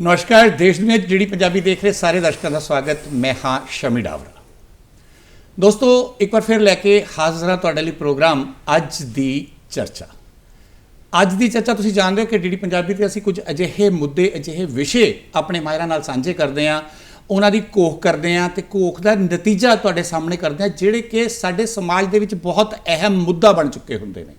ਨਮਸਕਾਰ, ਦੇਸ਼ ਦੁਨੀਆ 'ਚ ਜਿਹੜੀ ਪੰਜਾਬੀ ਦੇਖ ਰਹੇ ਸਾਰੇ ਦਰਸ਼ਕਾਂ ਦਾ ਸਵਾਗਤ। ਮੈਂ ਹਾਂ ਸ਼ਮੀ ਡਾਵਰਾ ਦੋਸਤੋ, ਇੱਕ ਵਾਰ ਫਿਰ ਲੈ ਕੇ ਹਾਜ਼ਰ ਹਾਂ ਤੁਹਾਡੇ ਲਈ ਪ੍ਰੋਗਰਾਮ ਅੱਜ ਦੀ ਚਰਚਾ। ਅੱਜ ਦੀ ਚਰਚਾ ਤੁਸੀਂ ਜਾਣਦੇ ਹੋ ਕਿ ਡੀਡੀ ਪੰਜਾਬੀ ਤੇ ਅਸੀਂ ਕੁਝ ਅਜਿਹੇ ਮੁੱਦੇ, ਅਜਿਹੇ ਵਿਸ਼ੇ ਆਪਣੇ ਮਾਹਿਰਾਂ ਨਾਲ ਸਾਂਝੇ ਕਰਦੇ ਹਾਂ, ਉਹਨਾਂ ਦੀ ਕੋਖ ਕਰਦੇ ਹਾਂ ਤੇ ਕੋਖ ਦਾ ਨਤੀਜਾ ਤੁਹਾਡੇ ਸਾਹਮਣੇ ਕਰਦੇ ਹਾਂ, ਜਿਹੜੇ ਕਿ ਸਾਡੇ ਸਮਾਜ ਦੇ ਵਿੱਚ ਬਹੁਤ ਅਹਿਮ ਮੁੱਦਾ ਬਣ ਚੁੱਕੇ ਹੁੰਦੇ ਨੇ।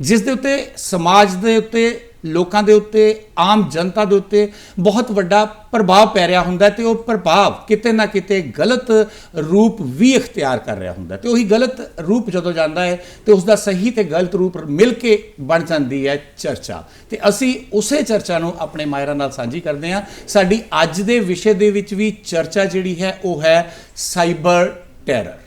ਜਿਸ ਦੇ ਉੱਤੇ ਸਮਾਜ ਦੇ ਉੱਤੇ, ਲੋਕਾਂ ਦੇ ਉੱਤੇ, ਆਮ ਜਨਤਾ ਦੇ ਉੱਤੇ ਬਹੁਤ ਵੱਡਾ ਪ੍ਰਭਾਵ ਪੈ ਰਿਹਾ ਹੁੰਦਾ ਹੈ ਤੇ ਉਹ ਪ੍ਰਭਾਵ ਕਿਤੇ ਨਾ ਕਿਤੇ ਗਲਤ ਰੂਪ ਵੀ ਇਖਤਿਆਰ ਕਰ ਰਿਹਾ ਹੁੰਦਾ ਹੈ ਤੇ ਉਹੀ ਗਲਤ ਰੂਪ ਜਦੋਂ ਜਾਂਦਾ ਹੈ ਤੇ ਉਸ ਦਾ ਸਹੀ ਤੇ ਗਲਤ ਰੂਪ ਮਿਲ ਕੇ ਬਣ ਜਾਂਦੀ ਹੈ ਚਰਚਾ। ਤੇ ਅਸੀਂ ਉਸੇ ਚਰਚਾ ਨੂੰ ਆਪਣੇ ਮਾਇਰਾਂ ਨਾਲ ਸਾਂਝੀ ਕਰਦੇ ਹਾਂ। ਸਾਡੀ ਅੱਜ ਦੇ ਵਿਸ਼ੇ ਦੇ ਵਿੱਚ ਵੀ ਚਰਚਾ ਜਿਹੜੀ ਹੈ, ਉਹ ਹੈ ਸਾਈਬਰ ਟੈਰਰ।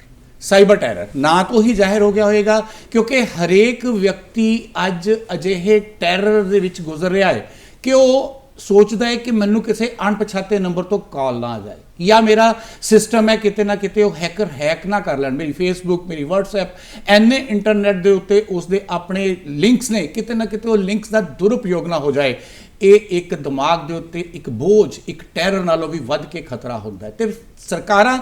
Cyber terror. ਨਾ ਤੋਂ ਹੀ ਜ਼ਾਹਿਰ ਹੋ ਗਿਆ ਹੋਵੇਗਾ ਕਿਉਂਕਿ ਹਰੇਕ ਵਿਅਕਤੀ ਅੱਜ ਅਜਿਹੇ ਟੈਰਰ ਦੇ ਵਿੱਚ ਗੁਜ਼ਰ ਰਿਹਾ ਹੈ ਕਿ ਉਹ ਸੋਚਦਾ ਹੈ ਕਿ ਮੈਨੂੰ ਕਿਸੇ ਅਣਪਛਾਤੇ ਨੰਬਰ ਤੋਂ ਕਾਲ ਨਾ ਆ ਜਾਏ। ਜਾਂ ਮੇਰਾ ਸਿਸਟਮ ਹੈ ਕਿਤੇ ਨਾ ਕਿਤੇ ਉਹ ਹੈਕਰ ਹੈਕ ਨਾ ਕਰ ਲੈਣ। ਮੇਰੀ ਫੇਸਬੁੱਕ ਮੇਰੀ WhatsApp, ਐਨੇ ਇੰਟਰਨੈਟ ਦੇ ਉੱਤੇ ਉਸ ਦੇ ਆਪਣੇ ਲਿੰਕਸ ਨੇ, ਕਿਤੇ ਨਾ ਕਿਤੇ ਉਹ ਲਿੰਕਸ ਦਾ ਦੁਰਉਪਯੋਗ ਨਾ ਹੋ ਜਾਏ। ਇਹ ਇੱਕ ਦਿਮਾਗ ਦੇ ਉੱਤੇ ਇੱਕ ਬੋਝ, ਇੱਕ ਟੈਰਰ ਨਾਲੋਂ ਵੀ ਵੱਧ ਕੇ ਖਤਰਾ ਹੁੰਦਾ ਹੈ। ਤੇ ਸਰਕਾਰਾਂ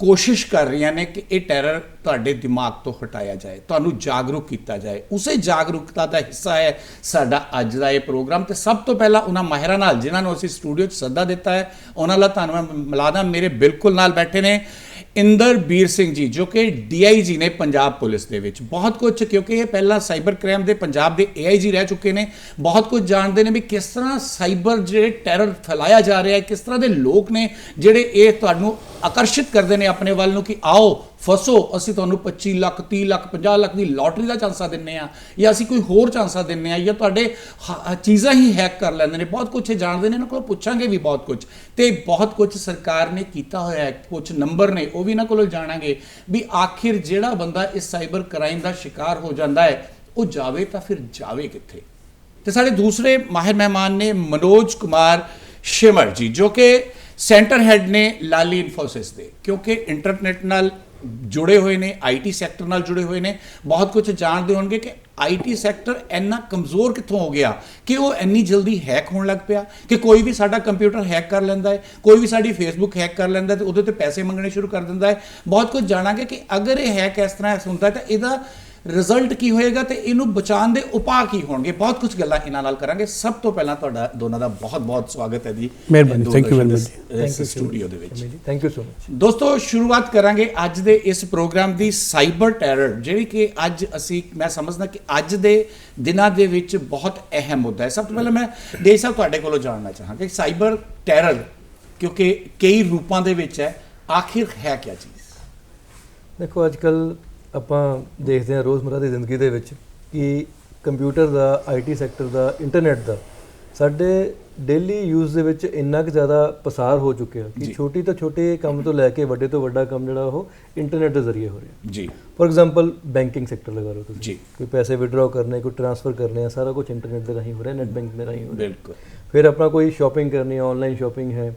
ਕੋਸ਼ਿਸ਼ ਕਰ ਰਹੀਆਂ ਨੇ ਕਿ ਇਹ ਟੈਰਰ ਤੁਹਾਡੇ ਦਿਮਾਗ ਤੋਂ ਹਟਾਇਆ ਜਾਏ, ਤੁਹਾਨੂੰ ਜਾਗਰੂਕ ਕੀਤਾ ਜਾਏ। ਉਸੇ ਜਾਗਰੂਕਤਾ ਦਾ ਹਿੱਸਾ ਹੈ ਸਾਡਾ ਅੱਜ ਦਾ ਇਹ ਪ੍ਰੋਗਰਾਮ। ਤੇ ਸਭ ਤੋਂ ਪਹਿਲਾਂ ਉਹਨਾਂ ਮਾਹਿਰਾਂ ਨਾਲ ਜਿਨ੍ਹਾਂ ਨੂੰ ਅਸੀਂ ਸਟੂਡੀਓ 'ਚ ਸੱਦਾ ਦਿੱਤਾ ਹੈ, ਉਹਨਾਂ ਨਾਲ ਤੁਹਾਨੂੰ ਮੈਂ ਮਿਲਾਦਾ ਮੇਰੇ ਬਿਲਕੁਲ ਨਾਲ ਬੈਠੇ ਨੇ। ਇੰਦਰਬੀਰ ਸਿੰਘ ਜੀ, ਜੋ ਕਿ ਡੀਆਈਜੀ ਨੇ ਪੰਜਾਬ ਪੁਲਿਸ ਦੇ ਵਿੱਚ। ਬਹੁਤ ਕੁਝ, ਕਿਉਂਕਿ ਇਹ ਪਹਿਲਾਂ ਸਾਈਬਰ ਕ੍ਰਾਈਮ ਦੇ ਪੰਜਾਬ ਦੇ ਏਆਈਜੀ ਰਹਿ ਚੁੱਕੇ ਨੇ। ਬਹੁਤ ਕੁਝ ਜਾਣਦੇ ਨੇ ਵੀ ਕਿਸ ਤਰ੍ਹਾਂ ਸਾਈਬਰ ਜਿਹੜੇ ਟੈਰਰ ਫੈਲਾਇਆ ਜਾ ਰਿਹਾ ਹੈ, ਕਿਸ ਤਰ੍ਹਾਂ ਦੇ ਲੋਕ ਨੇ ਜਿਹੜੇ ਇਹ ਤੁਹਾਨੂੰ ਆਕਰਸ਼ਿਤ ਕਰਦੇ ਨੇ ਆਪਣੇ ਵੱਲ ਨੂੰ ਕਿ ਆਓ ਫਸੋ, ਅਸੀਂ ਤੁਹਾਨੂੰ 25 ਲੱਖ 30 ਲੱਖ 50 ਲੱਖ ਦੀ ਲੋਟਰੀ ਦਾ ਚਾਂਸਾ ਦਿੰਨੇ ਆ ਜਾਂ ਅਸੀਂ ਕੋਈ ਹੋਰ ਚਾਂਸਾ ਦਿੰਨੇ ਆ ਜਾਂ ਤੁਹਾਡੇ ਹ- ਚੀਜ਼ਾਂ ਹੀ ਹੈਕ ਕਰ ਲੈਂਦੇ ਨੇ। ਬਹੁਤ ਕੁਝ ਇਹ ਜਾਣਦੇ ਨੇ, ਇਹਨਾਂ ਕੋਲੋਂ ਪੁੱਛਾਂਗੇ ਵੀ ਬਹੁਤ ਕੁਝ ਤੇ ਬਹੁਤ ਕੁਝ ਸਰਕਾਰ ਨੇ ਕੀਤਾ ਹੋਇਆ ਹੈ ਕੁਝ ਨੰਬਰ ਨੇ, ਉਹ ਵੀ ਇਹਨਾਂ ਕੋਲੋਂ ਜਾਣਾਂਗੇ ਵੀ ਆਖਿਰ ਜਿਹੜਾ ਬੰਦਾ ਇਸ ਸਾਈਬਰ ਕ੍ਰਾਈਮ ਦਾ ਸ਼ਿਕਾਰ ਹੋ ਜਾਂਦਾ ਹੈ, ਉਹ ਜਾਵੇ ਤਾਂ ਫਿਰ ਜਾਵੇ ਕਿੱਥੇ? ਤੇ ਸਾਡੇ ਦੂਸਰੇ ਮਾਹਿਰ ਮਹਿਮਾਨ ਨੇ ਮਨੋਜ ਕੁਮਾਰ ਸ਼ਿਮਰ ਜੀ, ਜੋ ਕਿ ਸੈਂਟਰ ਹੈਡ ਨੇ ਲਾਲੀ ਇਨਫੋਸਿਸ ਦੇ, ਕਿਉਂਕਿ ਇੰਟਰਨੈਟ ਨਾਲ ਜੁੜੇ ਹੋਏ ਨੇ ਆਈਟੀ ਸੈਕਟਰ ਨਾਲ ਜੁੜੇ ਹੋਏ ਨੇ, ਬਹੁਤ ਕੁਝ ਜਾਣਦੇ ਹੋਣਗੇ ਕਿ ਆਈਟੀ ਸੈਕਟਰ ਇੰਨਾ ਕਮਜ਼ੋਰ ਕਿੱਥੋਂ ਹੋ ਗਿਆ ਕਿ ਉਹ ਇੰਨੀ ਜਲਦੀ ਹੈਕ ਹੋਣ ਲੱਗ ਪਿਆ, ਕਿ ਕੋਈ ਵੀ ਸਾਡਾ ਕੰਪਿਊਟਰ ਹੈਕ ਕਰ ਲੈਂਦਾ ਹੈ, ਕੋਈ ਵੀ ਸਾਡੀ ਫੇਸਬੁੱਕ ਹੈਕ ਕਰ ਲੈਂਦਾ ਹੈ ਤੇ ਉਹਦੇ ਤੇ ਪੈਸੇ ਮੰਗਣੇ ਸ਼ੁਰੂ ਕਰ ਦਿੰਦਾ ਹੈ। ਬਹੁਤ ਕੁਝ ਜਾਣਾਂਗੇ ਕਿ ਅਗਰ ਇਹ ਹੈਕ ਇਸ ਤਰ੍ਹਾਂ ਹੁੰਦਾ ਤਾਂ ਇਹਦਾ ਰਿਜ਼ਲਟ ਕੀ ਹੋਏਗਾ ਤੇ ਇਹਨੂੰ ਬਚਾਉਣ ਦੇ ਉਪਾਅ ਕੀ ਹੋਣਗੇ? ਬਹੁਤ ਕੁਝ ਗੱਲਾਂ ਇਹਨਾਂ ਨਾਲ ਕਰਾਂਗੇ। ਸਭ ਤੋਂ ਪਹਿਲਾਂ ਤੁਹਾਡਾ ਦੋਨਾਂ ਦਾ ਬਹੁਤ ਬਹੁਤ ਸਵਾਗਤ ਹੈ ਜੀ। ਮਿਹਰਬਾਨੀ, very much. ਦੂਰਦਰਸ਼ਨ ਇਸ ਸਟੂਡੀਓ ਦੇ ਵਿੱਚ। ਜੀ ਥੈਂਕ ਯੂ ਸੋ ਮਚ ਦੋਸਤੋ ਸ਼ੁਰੂਆਤ ਕਰਾਂਗੇ ਅੱਜ ਦੇ ਇਸ ਪ੍ਰੋਗਰਾਮ ਦੀ ਸਾਈਬਰ ਟੈਰਰ ਜਿਹੜੀ ਕਿ ਅੱਜ ਅਸੀਂ ਮੈਂ ਸਮਝਦਾ ਕਿ ਅੱਜ ਦੇ ਦਿਨਾਂ ਦੇ ਵਿੱਚ ਬਹੁਤ ਅਹਿਮ ਮੁੱਦਾ ਹੈ। ਸਭ ਤੋਂ ਪਹਿਲਾਂ ਮੈਂ ਦੇਸ਼ ਸਾਹਿਬ ਤੁਹਾਡੇ ਕੋਲੋਂ ਜਾਣਨਾ ਚਾਹਾਂਗਾ ਕਿ ਸਾਈਬਰ ਟੈਰਰ ਕਿਉਂਕਿ ਕਈ ਰੂਪਾਂ ਦੇ ਵਿੱਚ ਹੈ ਆਖਿਰ ਹੈ ਕੀ ਚੀਜ਼? ਦੇਖੋ ਅੱਜ ਕੱਲ ਆਪਾਂ ਦੇਖਦੇ ਹਾਂ ਰੋਜ਼ਮਰਰਾ ਦੀ ਜ਼ਿੰਦਗੀ ਦੇ ਵਿੱਚ ਕਿ ਕੰਪਿਊਟਰ ਦਾ ਆਈਟੀ ਸੈਕਟਰ ਦਾ ਇੰਟਰਨੈਟ ਦਾ ਸਾਡੇ ਡੇਲੀ ਯੂਜ਼ ਦੇ ਵਿੱਚ ਇੰਨਾ ਕੁ ਜ਼ਿਆਦਾ ਪਸਾਰ ਹੋ ਚੁੱਕਿਆ ਕਿ। ਛੋਟੀ ਤੋਂ ਛੋਟੇ ਕੰਮ ਤੋਂ ਲੈ ਕੇ ਵੱਡੇ ਤੋਂ ਵੱਡਾ ਕੰਮ ਜਿਹੜਾ ਉਹ ਇੰਟਰਨੈਟ ਦੇ ਜ਼ਰੀਏ ਹੋ ਰਿਹਾ। ਜੀ। ਫੋਰ ਐਗਜ਼ਾਮਪਲ ਬੈਂਕਿੰਗ ਸੈਕਟਰ ਲਗਾ ਲਓ ਤੁਸੀਂ। ਜੀ। ਕੋਈ ਪੈਸੇ ਵਿਡਰਾਅ ਕਰਨੇ ਕੋਈ ਟ੍ਰਾਂਸਫਰ ਕਰਨੇ ਆ ਸਾਰਾ ਕੁਝ ਇੰਟਰਨੈਟ ਦੇ ਰਾਹੀਂ ਹੋ ਰਿਹਾ ਨੈਟ ਬੈਂਕਿੰਗ ਦੇ ਰਾਹੀਂ ਹੋ ਰਿਹਾ। ਬਿਲਕੁਲ। ਫਿਰ ਆਪਣਾ ਕੋਈ ਸ਼ਾਪਿੰਗ ਕਰਨੀ ਹੈ ਆਨਲਾਈਨ ਸ਼ਾਪਿੰਗ ਹੈ